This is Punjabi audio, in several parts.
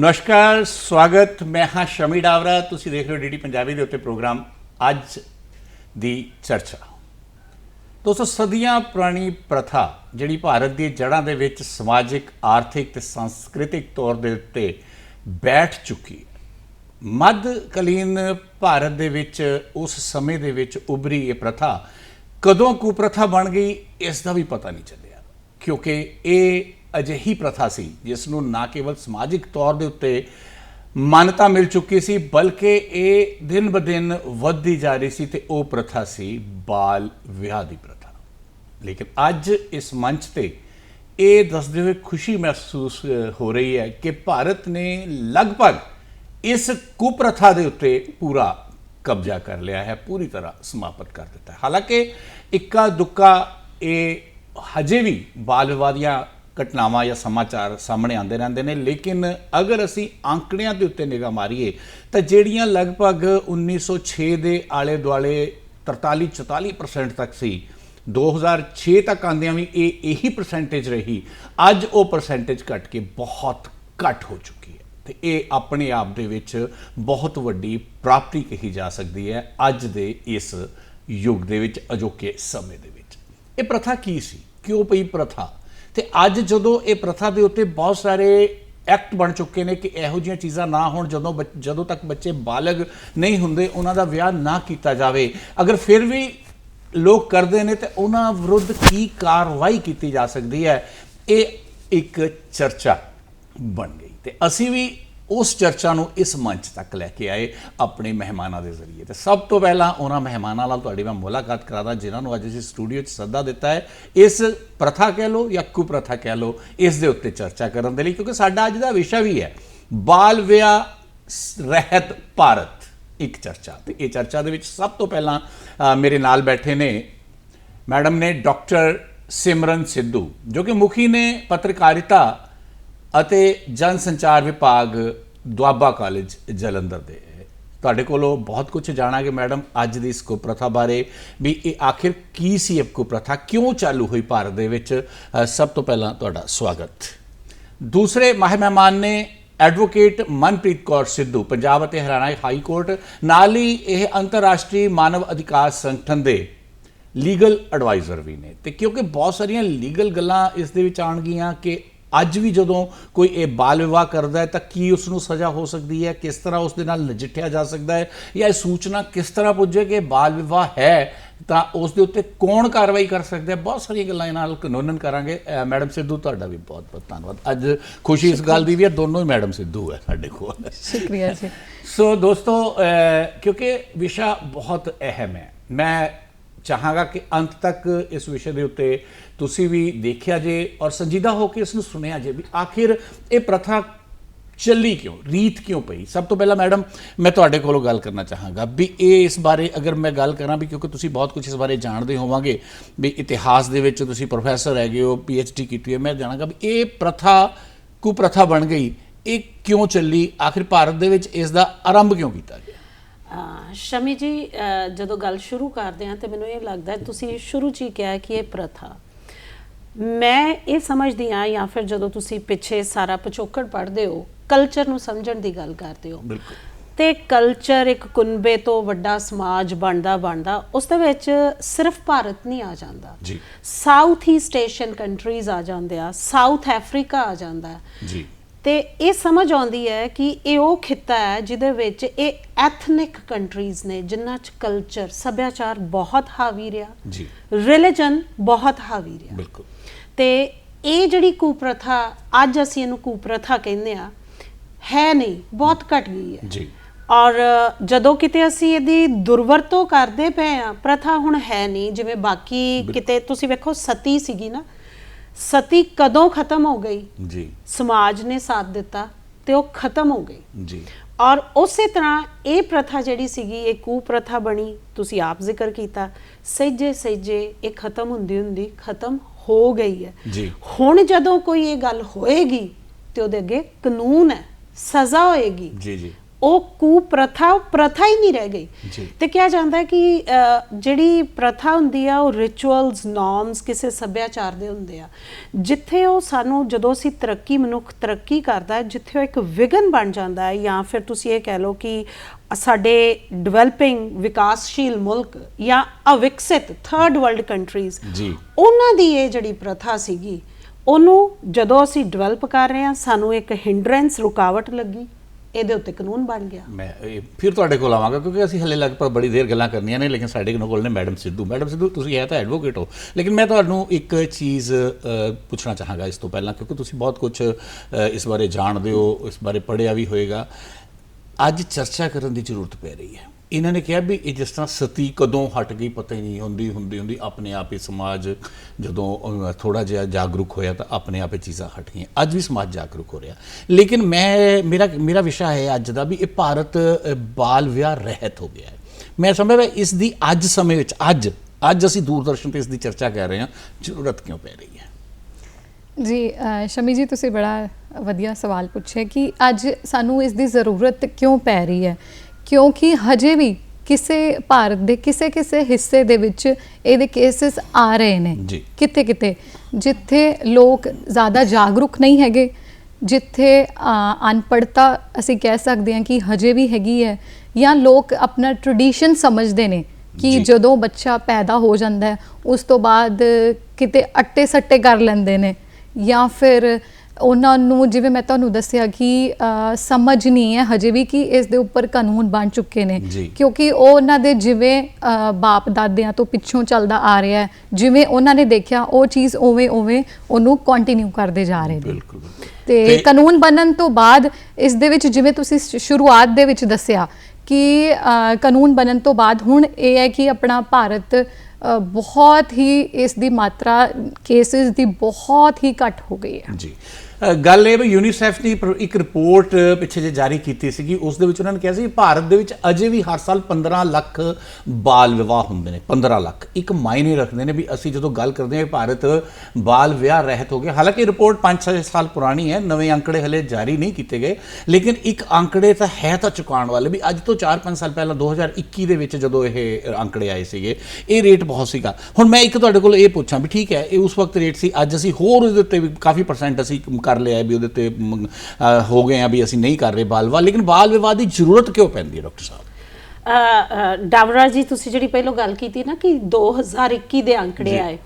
ਨਮਸਕਾਰ, ਸਵਾਗਤ। ਮੈਂ ਹਾਂ ਸ਼ਮੀ ਡਾਵਰਾ। ਤੁਸੀਂ ਦੇਖ ਰਹੇ ਹੋ ਡੀਡੀ ਪੰਜਾਬੀ ਦੇ ਉੱਤੇ ਪ੍ਰੋਗਰਾਮ ਅੱਜ ਦੀ ਚਰਚਾ। ਦੋਸਤੋ, ਸਦੀਆਂ ਪੁਰਾਣੀ ਪ੍ਰਥਾ ਜਿਹੜੀ ਭਾਰਤ ਦੀ ਜੜ੍ਹਾਂ ਦੇ ਵਿੱਚ ਸਮਾਜਿਕ, ਆਰਥਿਕ ਤੇ ਸੰਸਕ੍ਰਿਤਿਕ ਤੌਰ ਦੇ ਉੱਤੇ ਬੈਠ ਚੁੱਕੀ ਹੈ। ਮੱਧਕਾਲੀਨ ਭਾਰਤ ਦੇ ਵਿੱਚ, ਉਸ ਸਮੇਂ ਦੇ ਵਿੱਚ ਉਭਰੀ ਇਹ ਪ੍ਰਥਾ ਕਦੋਂ ਕੁਪ੍ਰਥਾ ਬਣ ਗਈ, ਇਸ ਦਾ ਵੀ ਪਤਾ ਨਹੀਂ ਚੱਲਿਆ। ਕਿਉਂਕਿ ਇਹ ਅਜਿਹੀ ਪ੍ਰਥਾ ਸੀ, ਜਿਸ ਨੂੰ ਨਾ ਕੇਵਲ ਸਮਾਜਿਕ ਤੌਰ ਦੇ ਉੱਤੇ ਮਾਨਤਾ ਮਿਲ ਚੁੱਕੀ ਸੀ, ਬਲਕਿ ਇਹ ਦਿਨ ਬਦਿਨ ਵੱਧਦੀ ਜਾ ਰਹੀ ਸੀ ਤੇ ਉਹ ਪ੍ਰਥਾ ਸੀ ਬਾਲ ਵਿਆਹ ਦੀ ਪ੍ਰਥਾ। ਲੇਕਿਨ ਅੱਜ ਇਸ ਮੰਚ ਤੇ ਇਹ ਦੱਸਦੇ ਹੋਏ ਖੁਸ਼ੀ ਮਹਿਸੂਸ ਹੋ ਰਹੀ ਹੈ ਕਿ ਭਾਰਤ ਨੇ ਲਗਭਗ ਇਸ ਕੁਪ੍ਰਥਾ ਦੇ ਉੱਤੇ ਪੂਰਾ ਕਬਜ਼ਾ ਕਰ ਲਿਆ ਹੈ, ਪੂਰੀ ਤਰ੍ਹਾਂ ਸਮਾਪਤ ਕਰ ਦਿੱਤਾ ਹੈ। ਹਾਲਾਂਕਿ ਇੱਕਾ ਦੁੱਕਾ ਇਹ ਹਜੇ ਵੀ ਬਾਲ ਵਿਵਾਹ ਦੀਆਂ ਘਟਨਾਵਾਂ ਜਾਂ ਸਮਾਚਾਰ ਸਾਹਮਣੇ ਆਉਂਦੇ ਰਹਿੰਦੇ ਨੇ। ਲੇਕਿਨ ਅਗਰ ਅਸੀਂ ਅੰਕੜਿਆਂ ਦੇ ਉੱਤੇ ਨਿਗਾਹ ਮਾਰੀਏ, ਤਾਂ ਜਿਹੜੀਆਂ ਲਗਭਗ 1906 ਦੇ ਆਲੇ ਦੁਆਲੇ 43 44% ਤੱਕ ਸੀ 2006 ਤੱਕ ਆਂਦਿਆਂ ਵੀ ਇਹ ਇਹੀ ਪਰਸੈਂਟੇਜ ਰਹੀ। ਅੱਜ ਉਹ ਪਰਸੈਂਟੇਜ ਘਟ ਕੇ ਬਹੁਤ ਘੱਟ ਹੋ ਚੁੱਕੀ ਹੈ। ਤੇ ਇਹ ਆਪਣੇ ਆਪ ਦੇ ਵਿੱਚ ਬਹੁਤ ਵੱਡੀ ਪ੍ਰਾਪਤੀ ਕਹੀ ਜਾ ਸਕਦੀ ਹੈ ਅੱਜ ਦੇ ਇਸ ਯੁੱਗ ਦੇ ਵਿੱਚ, ਅਜੋਕੇ ਸਮੇਂ ਦੇ ਵਿੱਚ। ਇਹ ਪ੍ਰਥਾ ਕੀ ਸੀ? ਕਿਉਂ ਪਈ ਪ੍ਰਥਾ? ਤੇ ਅੱਜ ਜਦੋਂ ਇਹ ਪ੍ਰਥਾ ਦੇ ਉੱਤੇ ਬਹੁਤ ਸਾਰੇ ਐਕਟ ਬਣ ਚੁੱਕੇ ਨੇ ਕਿ ਇਹੋ ਜਿਹੀਆਂ ਚੀਜ਼ਾਂ ਨਾ ਹੋਣ, ਜਦੋਂ ਬੱਚ- ਜਦੋਂ ਤੱਕ ਬੱਚੇ ਬਾਲਗ ਨਹੀਂ ਹੁੰਦੇ, ਉਹਨਾਂ ਦਾ ਵਿਆਹ ਨਾ ਕੀਤਾ ਜਾਵੇ। ਅਗਰ ਫਿਰ ਵੀ ਲੋਕ ਕਰਦੇ ਨੇ ਤੇ ਉਹਨਾਂ ਵਿਰੁੱਧ ਕੀ ਕਾਰਵਾਈ ਕੀਤੀ ਜਾ ਸਕਦੀ ਹੈ, ਇਹ ਇੱਕ ਚਰਚਾ ਬਣ ਗਈ। ਤੇ ਅਸੀਂ ਵੀ ਉਸ ਚਰਚਾ ਨੂੰ ਇਸ ਮੰਚ ਤੱਕ ਲੈ ਕੇ ਆਏ ਆਪਣੇ ਮਹਿਮਾਨਾਂ ਦੇ ਜ਼ਰੀਏ। ਤੇ ਸਭ ਤੋਂ ਪਹਿਲਾਂ ਉਹਨਾਂ ਮਹਿਮਾਨਾਂ ਨਾਲ ਤੁਹਾਡੀ ਮੈਂ ਮੁਲਾਕਾਤ ਕਰਾਦਾ, ਜਿਨ੍ਹਾਂ ਨੂੰ ਅੱਜ ਅਸੀਂ ਸਟੂਡੀਓ 'ਚ ਸੱਦਾ ਦਿੱਤਾ ਹੈ। ਇਸ ਪ੍ਰਥਾ ਕਹਿ ਲਓ ਜਾਂ ਕੁਪ੍ਰਥਾ ਕਹਿ ਲਓ, ਇਸ ਦੇ ਉੱਤੇ ਚਰਚਾ ਕਰਨ ਦੇ ਲਈ, ਕਿਉਂਕਿ ਸਾਡਾ ਅੱਜ ਦਾ ਵਿਸ਼ਾ ਵੀ ਹੈ, ਬਾਲ ਵਿਆਹ ਰਹਿਤ ਭਾਰਤ, ਇੱਕ ਚਰਚਾ। ਤੇ ਇਹ ਚਰਚਾ ਦੇ ਵਿੱਚ ਸਭ ਤੋਂ ਪਹਿਲਾਂ ਮੇਰੇ ਨਾਲ ਬੈਠੇ ਨੇ ਮੈਡਮ ਨੇ ਡਾਕਟਰ ਸਿਮਰਨ ਸਿੱਧੂ, ਜੋ ਕਿ ਮੁਖੀ ਨੇ ਪੱਤਰਕਾਰਿਤਾ ਅਤੇ ਜਨ ਸੰਚਾਰ ਵਿਭਾਗ ਦੁਆਬਾ ਕਾਲਜ ਜਲੰਧਰ ਦੇ ਤੁਹਾਡੇ ਕੋਲੋਂ ਬਹੁਤ ਕੁਝ ਜਾਣਾਂਗੇ ਮੈਡਮ ਅੱਜ ਦੀ ਇਸ ਕੁਪ੍ਰਥਾ ਬਾਰੇ, ਵੀ ਇਹ ਆਖਿਰ ਕੀ ਸੀ ਇਹ ਕੁਪ੍ਰਥਾ, ਕਿਉਂ ਚਾਲੂ ਹੋਈ ਭਾਰਤ ਦੇ ਵਿੱਚ? ਸਭ ਤੋਂ ਪਹਿਲਾਂ ਤੁਹਾਡਾ ਸਵਾਗਤ। ਦੂਸਰੇ ਮਾਹ ਮਹਿਮਾਨ ਨੇ ਐਡਵੋਕੇਟ ਮਨਪ੍ਰੀਤ ਕੌਰ ਸਿੱਧੂ, ਪੰਜਾਬ ਅਤੇ ਹਰਿਆਣਾ ਹਾਈ ਕੋਰਟ, ਨਾਲ ਹੀ ਇਹ ਅੰਤਰਰਾਸ਼ਟਰੀ ਮਾਨਵ ਅਧਿਕਾਰ ਸੰਗਠਨ ਦੇ ਲੀਗਲ ਐਡਵਾਈਜ਼ਰ ਵੀ ਨੇ। ਤੇ ਕਿਉਂਕਿ ਬਹੁਤ ਸਾਰੀਆਂ ਲੀਗਲ ਗੱਲਾਂ ਇਸ ਦੇ ਵਿੱਚ ਆਣਗੀਆਂ ਕਿ ਅੱਜ ਵੀ ਜਦੋਂ ਕੋਈ ਇਹ ਬਾਲ ਵਿਵਾਹ ਕਰਦਾ ਹੈ ਤਾਂ ਕੀ ਉਸ ਨੂੰ ਸਜ਼ਾ ਹੋ ਸਕਦੀ ਹੈ? ਕਿਸ ਤਰ੍ਹਾਂ ਉਸ ਦੇ ਨਾਲ ਨਜਿੱਠਿਆ ਜਾ ਸਕਦਾ ਹੈ? ਜਾਂ ਇਹ ਸੂਚਨਾ ਕਿਸ ਤਰ੍ਹਾਂ ਪੁੱਜੇ ਕਿ ਬਾਲ ਵਿਵਾਹ ਹੈ ਤਾਂ ਉਸ ਦੇ ਉੱਤੇ ਕੌਣ ਕਾਰਵਾਈ ਕਰ ਸਕਦਾ ਹੈ? ਬਹੁਤ ਸਾਰੀਆਂ ਗੱਲਾਂ ਇਹਨਾਂ ਨਾਲ ਕਾਨੂੰਨਨ ਕਰਾਂਗੇ। ਮੈਡਮ ਸਿੱਧੂ ਤੁਹਾਡਾ ਵੀ ਬਹੁਤ ਬਹੁਤ ਧੰਨਵਾਦ। ਅੱਜ ਖੁਸ਼ੀ ਇਸ ਗੱਲ ਦੀ ਵੀ ਹੈ ਦੋਨੋਂ ਹੀ ਮੈਡਮ ਸਿੱਧੂ ਹੈ ਸਾਡੇ ਕੋਲ। ਸ਼ੁਕਰੀਆ ਜੀ। ਸੋ ਦੋਸਤੋ ਕਿਉਂਕਿ ਵਿਸ਼ਾ ਬਹੁਤ ਅਹਿਮ ਹੈ। ਮੈਂ ਚਾਹਾਂਗਾ ਕਿ ਅੰਤ ਤੱਕ ਇਸ ਵਿਸ਼ੇ ਦੇ ਉੱਤੇ ਤੁਸੀਂ ਵੀ ਦੇਖਿਆ ਜੇ ਔਰ ਸੰਜੀਦਾ ਹੋ ਕੇ ਇਸ ਨੂੰ ਸੁਣਿਆ ਜੇ ਵੀ ਆਖਿਰ ਇਹ ਪ੍ਰਥਾ ਚੱਲੀ ਕਿਉਂ? ਰੀਤ ਕਿਉਂ ਪਈ? ਸਭ ਤੋਂ ਪਹਿਲਾਂ ਮੈਡਮ, ਮੈਂ ਤੁਹਾਡੇ ਕੋਲੋਂ ਗੱਲ ਕਰਨਾ ਚਾਹਾਂਗਾ ਵੀ ਇਹ ਇਸ ਬਾਰੇ ਅਗਰ ਮੈਂ ਗੱਲ ਕਰਾਂ ਵੀ ਕਿਉਂਕਿ ਤੁਸੀਂ ਬਹੁਤ ਕੁਝ ਇਸ ਬਾਰੇ ਜਾਣਦੇ ਹੋਵਾਂਗੇ ਵੀ ਇਤਿਹਾਸ ਦੇ ਵਿੱਚ ਤੁਸੀਂ ਪ੍ਰੋਫੈਸਰ ਹੈਗੇ ਹੋ ਡੀ ਕੀਤੀ ਹੈ, ਮੈਂ ਜਾਣਾਂਗਾ ਵੀ ਇਹ ਪ੍ਰਥਾ, ਕੁਪ੍ਰਥਾ ਬਣ ਗਈ, ਇਹ ਕਿਉਂ ਚੱਲੀ? ਆਖਿਰ ਭਾਰਤ ਦੇ ਵਿੱਚ ਇਸ ਦਾ ਆਰੰਭ ਕਿਉਂ ਕੀਤਾ ਗਿਆ? ਸ਼ਮੀ ਜੀ ਜਦੋਂ ਗੱਲ ਸ਼ੁਰੂ ਕਰਦੇ ਹਾਂ ਤੇ ਮੈਨੂੰ ਇਹ ਲੱਗਦਾ ਤੁਸੀਂ ਸ਼ੁਰੂ 'ਚ ਹੀ ਕਿਹਾ ਕਿ ਇਹ ਪ੍ਰਥਾ ਮੈਂ ਇਹ ਸਮਝਦੀ ਹਾਂ ਜਾਂ ਫਿਰ ਜਦੋਂ ਤੁਸੀਂ ਪਿੱਛੇ ਸਾਰਾ ਪਿਛੋਕੜ ਪੜ੍ਹਦੇ ਹੋ ਕਲਚਰ ਨੂੰ ਸਮਝਣ ਦੀ ਗੱਲ ਕਰਦੇ ਹੋ। ਬਿਲਕੁਲ। ਤੇ ਕਲਚਰ ਇੱਕ ਕੁਨਬੇ ਤੋਂ ਵੱਡਾ ਸਮਾਜ ਬਣਦਾ ਬਣਦਾ ਉਸ ਦੇ ਵਿੱਚ ਸਿਰਫ ਭਾਰਤ ਨਹੀਂ ਆ ਜਾਂਦਾ। ਜੀ। ਸਾਊਥ ਈਸਟ ਏਸ਼ੀਅਨ ਕੰਟਰੀਜ਼ ਆ ਜਾਂਦੇ ਆ ਸਾਊਥ ਅਫਰੀਕਾ ਆ ਜਾਂਦਾ। ਜੀ। ਤੇ ਇਹ ਸਮਝ ਆਉਂਦੀ ਹੈ ਕਿ ਇਹ ਉਹ ਖਿੱਤਾ ਹੈ ਜਿਹਦੇ ਵਿੱਚ ਇਹ ਐਥਨਿਕ ਕੰਟਰੀਜ਼ ਨੇ ਜਿਨ੍ਹਾਂ 'ਚ ਕਲਚਰ ਸੱਭਿਆਚਾਰ ਬਹੁਤ ਹਾਵੀ ਰਿਹਾ। ਜੀ। ਰਿਲੀਜਨ ਬਹੁਤ ਹਾਵੀ ਰਿਹਾ। ਬਿਲਕੁਲ। ਤੇ ਇਹ ਜਿਹੜੀ ਕੁਪ੍ਰਥਾ ਅੱਜ ਅਸੀਂ ਇਹਨੂੰ ਕੁਪ੍ਰਥਾ ਕਹਿੰਦੇ ਆ ਹੈ ਨਹੀਂ ਬਹੁਤ ਘਟ ਗਈ ਹੈ। ਜੀ। ਔਰ ਜਦੋਂ ਕਿਤੇ ਅਸੀਂ ਇਹਦੀ ਦੁਰਵਰਤੋਂ ਕਰਦੇ ਪਏ ਆ ਪ੍ਰਥਾ ਹੁਣ ਹੈ ਨਹੀਂ ਜਿਵੇਂ ਬਾਕੀ ਕਿਤੇ ਤੁਸੀਂ ਵੇਖੋ ਸਤੀ ਸੀਗੀ ਨਾ ਸਤੀ ਕਦੋਂ ਖਤਮ ਹੋ ਗਈ? ਜੀ। ਸਮਾਜ ਨੇ ਸਾਥ ਦਿੱਤਾ ਤੇ ਉਹ ਖਤਮ ਹੋ ਗਈ। ਜੀ। ਔਰ ਉਸੇ ਤਰ੍ਹਾਂ ਇਹ ਪ੍ਰਥਾ ਜਿਹੜੀ ਸੀਗੀ ਇਹ ਕੁਪ੍ਰਥਾ ਬਣੀ ਤੁਸੀਂ ਆਪ ਜ਼ਿਕਰ ਕੀਤਾ ਸਹਿਜੇ ਸਹਿਜੇ ਇਹ ਖਤਮ ਹੁੰਦੀ ਹੁੰਦੀ ਖਤਮ ਹੋ ਗਈ ਹੈ। ਜੀ। ਹੁਣ ਜਦੋਂ ਕੋਈ ਇਹ ਗੱਲ ਹੋਏਗੀ ਤੇ ਉਹਦੇ ਅੱਗੇ ਕਾਨੂੰਨ ਹੈ ਸਜ਼ਾ ਹੋਏਗੀ। ਜੀ ਜੀ। ਉਹ ਕੁਪ੍ਰਥਾ ਪ੍ਰਥਾ ਹੀ ਨਹੀਂ ਰਹਿ ਗਈ। ਤੇ ਕਿਹਾ ਜਾਂਦਾ ਕਿ ਜਿਹੜੀ ਪ੍ਰਥਾ ਹੁੰਦੀ ਆ ਉਹ ਰਿਚੁਅਲਸ ਨਾਰਮਸ ਕਿਸੇ ਸੱਭਿਆਚਾਰ ਦੇ ਹੁੰਦੇ ਆ ਜਿੱਥੇ ਉਹ ਸਾਨੂੰ ਜਦੋਂ ਅਸੀਂ ਤਰੱਕੀ ਮਨੁੱਖ ਤਰੱਕੀ ਕਰਦਾ ਜਿੱਥੇ ਉਹ ਇੱਕ ਵਿਗਨ ਬਣ ਜਾਂਦਾ ਹੈ ਜਾਂ ਫਿਰ ਤੁਸੀਂ ਇਹ ਕਹਿ ਲਓ ਕਿ ਸਾਡੇ ਡਿਵੈਲਪਿੰਗ ਵਿਕਾਸਸ਼ੀਲ ਮੁਲਕ ਜਾਂ ਅਵਿਕਸਿਤ ਥਰਡ ਵਰਲਡ ਕੰਟਰੀਜ਼ ਜੀ। ਉਹਨਾਂ ਦੀ ਇਹ ਜਿਹੜੀ ਪ੍ਰਥਾ ਸੀਗੀ ਉਹਨੂੰ ਜਦੋਂ ਅਸੀਂ ਡਿਵੈਲਪ ਕਰ ਰਹੇ ਹਾਂ ਸਾਨੂੰ ਇੱਕ ਹਿੰਡਰੈਂਸ ਰੁਕਾਵਟ ਲੱਗੀ ਇਹਦੇ ਉੱਤੇ ਕਾਨੂੰਨ ਬਣ ਗਿਆ। ਮੈਂ, ਇਹ ਫਿਰ ਤੁਹਾਡੇ ਕੋਲ ਆਵਾਂਗਾ, ਕਿਉਂਕਿ ਅਸੀਂ ਹਲੇ ਲਗਭਗ ਬੜੀ ਦੇਰ ਗੱਲਾਂ ਕਰਨੀਆਂ ਨੇ, ਲੇਕਿਨ ਸਾਡੇ ਕੋਲ ਨੇ ਮੈਡਮ ਸਿੱਧੂ। ਮੈਡਮ ਸਿੱਧੂ, ਤੁਸੀਂ ਹੈ ਤਾਂ ਐਡਵੋਕੇਟ ਹੋ। ਲੇਕਿਨ ਮੈਂ ਤੁਹਾਨੂੰ ਇੱਕ ਚੀਜ਼ ਪੁੱਛਣਾ ਚਾਹਾਂਗਾ ਇਸ ਤੋਂ ਪਹਿਲਾਂ, ਕਿਉਂਕਿ ਤੁਸੀਂ ਬਹੁਤ ਕੁਝ ਇਸ ਬਾਰੇ ਜਾਣਦੇ ਹੋ, ਇਸ ਬਾਰੇ ਪੜ੍ਹਿਆ ਵੀ ਹੋਏਗਾ। ਅੱਜ ਚਰਚਾ ਕਰਨ ਦੀ ਜ਼ਰੂਰਤ ਪੈ ਰਹੀ ਹੈ। ਇਹਨਾਂ ਨੇ ਕਿਹਾ ਵੀ ਇਹ ਜਿਸ ਤਰ੍ਹਾਂ ਸਤੀ ਕਦੋਂ ਹਟ ਗਈ, ਪਤਾ ਹੀ ਨਹੀਂ ਹੁੰਦੀ ਹੁੰਦੀ ਹੁੰਦੀ ਆਪਣੇ ਆਪ ਹੀ ਸਮਾਜ ਜਦੋਂ ਥੋੜਾ ਜਿਹਾ ਜਾਗਰੂਕ ਹੋਇਆ ਤਾਂ ਆਪਣੇ ਆਪ ਹੀ ਚੀਜ਼ਾਂ ਹਟ ਗਈਆਂ। ਅੱਜ ਵੀ ਸਮਾਜ ਜਾਗਰੂਕ ਹੋ ਰਿਹਾ। ਲੇਕਿਨ ਮੈਂ, ਮੇਰਾ ਮੇਰਾ ਵਿਸ਼ਾ ਹੈ ਅੱਜ ਦਾ ਵੀ ਇਹ ਭਾਰਤ ਬਾਲ ਵਿਆਹ ਰਹਿਤ ਹੋ ਗਿਆ ਹੈ। ਮੈਂ ਸਮਝਦਾ ਇਸ ਦੀ ਅੱਜ ਸਮੇਂ ਵਿੱਚ, ਅੱਜ ਅੱਜ ਅਸੀਂ ਦੂਰਦਰਸ਼ਨ ਤੇ ਇਸ ਦੀ ਚਰਚਾ ਕਰ ਰਹੇ ਹਾਂ, ਜ਼ਰੂਰਤ ਕਿਉਂ ਪੈ ਰਹੀ ਹੈ? ਜੀ ਸ਼ਮੀ ਜੀ, ਤੁਸੀਂ ਬੜਾ ਵਧੀਆ ਸਵਾਲ ਪੁੱਛਿਆ ਕਿ ਅੱਜ ਸਾਨੂੰ ਇਸ ਦੀ ਜ਼ਰੂਰਤ ਕਿਉਂ ਪੈ ਰਹੀ ਹੈ? ਕਿਉਂਕਿ ਹਜੇ ਵੀ ਕਿਸੇ ਭਾਰਤ ਦੇ ਕਿਸੇ ਕਿਸੇ ਹਿੱਸੇ ਦੇ ਵਿੱਚ ਇਹਦੇ ਕੇਸਿਸ ਆ ਰਹੇ ਨੇ। ਕਿਤੇ ਕਿਤੇ ਜਿੱਥੇ ਲੋਕ ਜ਼ਿਆਦਾ ਜਾਗਰੂਕ ਨਹੀਂ ਹੈਗੇ ਜਿੱਥੇ ਅ, ਅਨਪੜ੍ਹਤਾ ਅਸੀਂ ਕਹਿ ਸਕਦੇ ਹਾਂ ਕਿ ਹਜੇ ਵੀ ਹੈਗੀ ਹੈ ਜਾਂ ਲੋਕ ਆਪਣਾ ਟ੍ਰੈਡੀਸ਼ਨ ਸਮਝਦੇ ਨੇ ਕਿ। ਜਦੋਂ ਬੱਚਾ ਪੈਦਾ ਹੋ ਜਾਂਦਾ ਹੈ ਉਸ ਤੋਂ ਬਾਅਦ ਕਿਤੇ ਅੱਟੇ ਸੱਟੇ ਕਰ ਲੈਂਦੇ ਨੇ ਜਾਂ ਫਿਰ ਉਹਨਾਂ ਨੂੰ ਜਿਵੇਂ ਮੈਂ ਤੁਹਾਨੂੰ ਦੱਸਿਆ ਕਿ ਸਮਝ ਨਹੀਂ ਹੈ ਹਜੇ ਵੀ ਕਿ ਇਸ ਦੇ ਉੱਪਰ ਕਾਨੂੰਨ ਬਣ ਚੁੱਕੇ ਨੇ। ਕਿਉਂਕਿ ਉਹ ਉਹਨਾਂ ਦੇ ਜਿਵੇਂ ਬਾਪ ਦਾਦਿਆਂ ਤੋਂ ਪਿੱਛੋਂ ਚੱਲਦਾ ਆ ਰਿਹਾ ਹੈ ਜਿਵੇਂ ਉਹਨਾਂ ਨੇ ਦੇਖਿਆ ਉਹ ਚੀਜ਼ ਉਵੇਂ ਉਵੇਂ ਉਹਨੂੰ ਕੰਟੀਨਿਊ ਕਰਦੇ ਜਾ ਰਹੇ ਨੇ। ਬਿਲਕੁਲ ਤੇ ਕਾਨੂੰਨ ਬਣਨ ਤੋਂ ਬਾਅਦ ਇਸ ਦੇ ਵਿੱਚ ਜਿਵੇਂ ਤੁਸੀਂ ਸ਼ੁਰੂਆਤ ਦੇ ਵਿੱਚ ਦੱਸਿਆ ਕਿ ਕਾਨੂੰਨ ਬਣਨ ਤੋਂ ਬਾਅਦ ਹੁਣ ਇਹ ਹੈ ਕਿ ਆਪਣਾ ਭਾਰਤ ਬਹੁਤ ਹੀ ਇਸ ਦੀ ਮਾਤਰਾ ਕੇਸਿਸ ਦੀ ਬਹੁਤ ਹੀ ਘੱਟ ਹੋ ਗਈ ਹੈ। ਜੀ। ਗੱਲ ਇਹ ਵੀ ਯੂਨੀਸੈਫ ਦੀ ਪ੍ਰ- ਇੱਕ ਰਿਪੋਰਟ ਪਿੱਛੇ ਜੇ ਜਾਰੀ ਕੀਤੀ ਸੀਗੀ, ਉਸ ਦੇ ਵਿੱਚ ਉਹਨਾਂ ਨੇ ਕਿਹਾ ਸੀ ਭਾਰਤ ਦੇ ਵਿੱਚ ਅਜੇ ਵੀ ਹਰ ਸਾਲ 15 ਲੱਖ ਬਾਲ ਵਿਵਾਹ ਹੁੰਦੇ ਨੇ 15 ਲੱਖ। ਇੱਕ ਮਾਇਨੇ ਰੱਖਦੇ ਨੇ ਵੀ ਅਸੀਂ ਜਦੋਂ ਗੱਲ ਕਰਦੇ ਹਾਂ ਭਾਰਤ ਬਾਲ ਵਿਆਹ ਰਹਿਤ ਹੋ ਗਿਆ, ਹਾਲਾਂਕਿ ਰਿਪੋਰਟ 5-6 ਸਾਲ ਪੁਰਾਣੀ ਹੈ, ਨਵੇਂ ਅੰਕੜੇ ਹਲੇ ਜਾਰੀ ਨਹੀਂ ਕੀਤੇ ਗਏ, ਲੇਕਿਨ ਇੱਕ ਅੰਕੜੇ ਤਾਂ ਹੈ ਤਾਂ ਚੁਕਾਉਣ ਵਾਲੇ ਵੀ ਅੱਜ ਤੋਂ 4-5 ਸਾਲ ਪਹਿਲਾਂ 2021 ਦੇ ਵਿੱਚ ਜਦੋਂ ਇਹ ਅੰਕੜੇ ਆਏ ਸੀਗੇ, ਇਹ ਰੇਟ ਬਹੁਤ ਸੀਗਾ। ਹੁਣ ਮੈਂ ਇੱਕ ਤੁਹਾਡੇ ਕੋਲ ਇਹ ਪੁੱਛਾਂ ਵੀ ਠੀਕ ਹੈ, ਇਹ ਉਸ ਵਕਤ ਰੇਟ ਸੀ, ਅੱਜ ਅਸੀਂ ਹੋਰ ਉਹਦੇ ਉੱਤੇ ਵੀ ਕਾਫੀ ਪਰਸੈਂਟ ਅਸੀਂ ਕਰ ਲਿਆ ਵੀ ਉਹਦੇ ਤੇ ਹੋ ਗਏ ਆ ਵੀ ਅਸੀਂ ਨਹੀਂ ਕਰ ਰਹੇ ਬਾਲ ਵਿਵਾਹ ਲੇਕਿਨ ਬਾਲ ਵਿਵਾਹ ਦੀ ਜ਼ਰੂਰਤ ਕਿਉਂ ਪੈਂਦੀ ਹੈ ਡਾਕਟਰ ਸਾਹਿਬ? ਡਾਵਰਾ ਜੀ ਤੁਸੀਂ ਜਿਹੜੀ ਪਹਿਲਾਂ ਗੱਲ ਕੀਤੀ ਨਾ ਕਿ 2021 ਦੇ ਅੰਕੜੇ ਆਏ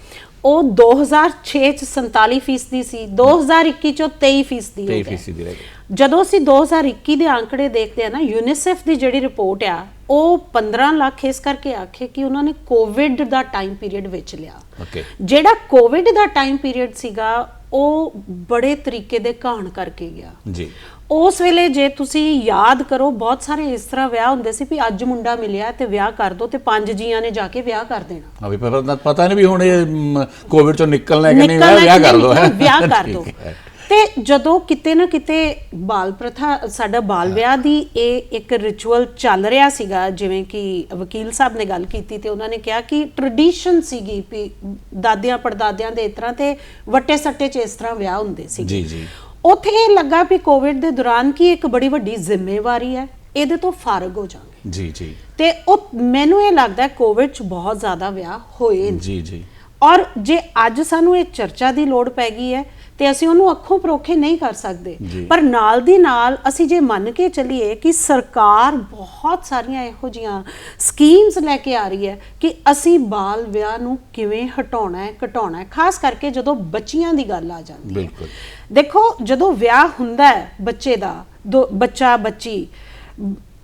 ਉਹ 2006 ਚ 47 ਫੀਸਦੀ ਸੀ 2021 ਚ ਉਹ 23 ਫੀਸਦੀ ਹੋ 23 ਗਏ ਫੀਸਦੀ ਰਹਿ ਗਈ। ਜਦੋਂ ਅਸੀਂ 2021 ਦੇ ਅੰਕੜੇ ਦੇਖਦੇ ਆ ਨਾ ਯੂਨੀਸੈਫ ਦੀ ਜਿਹੜੀ ਰਿਪੋਰਟ ਆ ਉਹ 15 ਲੱਖ ਇਸ ਕਰਕੇ ਆਖੇ ਕਿ ਉਹਨਾਂ ਨੇ ਕੋਵਿਡ ਦਾ ਟਾਈਮ ਪੀਰੀਅਡ ਵਿੱਚ ਲਿਆ। ਓਕੇ ਜਿਹੜਾ ਕੋਵਿਡ ਦਾ ਟਾਈਮ ਪੀਰੀਅਡ ਸੀਗਾ ਉਹ ਬੜੇ ਤਰੀਕੇ ਦੇ ਕਹਾਣ ਕਰਕੇ ਗਿਆ। ਜੀ। ਉਸ ਵੇਲੇ ਜੇ ਤੁਸੀਂ ਯਾਦ ਕਰੋ ਬਹੁਤ ਸਾਰੇ ਇਸ ਤਰ੍ਹਾਂ ਵਿਆਹ ਹੁੰਦੇ ਸੀ ਵੀ ਅੱਜ ਮੁੰਡਾ ਮਿਲਿਆ ਤੇ ਵਿਆਹ ਕਰ ਦੋ ਤੇ ਪੰਜ ਜੀਆਂ ਨੇ ਜਾ ਕੇ ਵਿਆਹ ਕਰ ਦੇਣਾ। ਅਭੀ ਪਤਾ ਪਤਾ ਨਹੀਂ ਵੀ ਹੁਣ ਇਹ ਕੋਵਿਡ ਚੋਂ ਨਿਕਲਣਾ ਹੈ ਕਿ ਨਹੀਂ ਵਿਆਹ ਕਰ ਦੋ ਹੈ। ਵਿਆਹ ਕਰ ਦੋ। ਤੇ ਜਦੋਂ ਕਿਤੇ ਨਾ ਕਿਤੇ ਬਾਲ ਪ੍ਰਥਾ ਸਾਡਾ ਬਾਲ ਵਿਆਹ ਦੀ ਇਹ ਇੱਕ ਰਿਚੁਅਲ ਚੱਲ ਰਿਹਾ ਸੀਗਾ ਜਿਵੇਂ ਕਿ ਵਕੀਲ ਸਾਹਿਬ ਨੇ ਗੱਲ ਕੀਤੀ ਤੇ ਉਹਨਾਂ ਨੇ ਕਿਹਾ ਕਿ ਟ੍ਰੈਡੀਸ਼ਨ ਸੀਗੀ ਵੀ ਦਾਦਿਆਂ ਪੜਦਾਦਿਆਂ ਦੇ ਇਸ ਤਰ੍ਹਾਂ ਤੇ ਵੱਟੇ ਸੱਟੇ 'ਚ ਇਸ ਤਰ੍ਹਾਂ ਵਿਆਹ ਹੁੰਦੇ ਸੀ ਜੀ ਜੀ। ਉੱਥੇ ਇਹ ਲੱਗਾ ਵੀ ਕੋਵਿਡ ਦੇ ਦੌਰਾਨ ਕੀ ਇੱਕ ਬੜੀ ਵੱਡੀ ਜ਼ਿੰਮੇਵਾਰੀ ਹੈ ਇਹਦੇ ਤੋਂ ਫਾਰਗ ਹੋ ਜਾਵਾਂਗੇ। ਜੀ ਜੀ। ਤੇ ਉਹ ਮੈਨੂੰ ਇਹ ਲੱਗਦਾ ਕੋਵਿਡ 'ਚ ਬਹੁਤ ਜ਼ਿਆਦਾ ਵਿਆਹ ਹੋਏ ਜੀ ਜੀ। ਔਰ ਜੇ ਅੱਜ ਸਾਨੂੰ ਇਹ ਚਰਚਾ ਦੀ ਲੋੜ ਪੈ ਗਈ ਹੈ ਤੇ ਅਸੀਂ ਉਹਨੂੰ ਅੱਖੋਂ ਪਰੋਖੇ ਨਹੀਂ ਕਰ ਸਕਦੇ। ਪਰ ਨਾਲ ਦੀ ਨਾਲ ਅਸੀਂ ਜੇ ਮੰਨ ਕੇ ਚੱਲੀਏ ਕਿ ਸਰਕਾਰ ਬਹੁਤ ਸਾਰੀਆਂ ਇਹੋ ਜੀਆਂ ਸਕੀਮਸ ਲੈ ਕੇ ਆ ਰਹੀ ਹੈ ਕਿ ਅਸੀਂ ਬਾਲ ਵਿਆਹ ਨੂੰ ਕਿਵੇਂ ਹਟਾਉਣਾ ਹੈ ਘਟਾਉਣਾ ਹੈ ਖਾਸ ਕਰਕੇ ਜਦੋਂ ਬੱਚੀਆਂ ਦੀ ਗੱਲ ਆ ਜਾਂਦੀ ਹੈ। ਬਿਲਕੁਲ। ਦੇਖੋ ਜਦੋਂ ਵਿਆਹ ਹੁੰਦਾ ਹੈ ਬੱਚੇ ਦਾ ਬੱਚਾ ਬੱਚੀ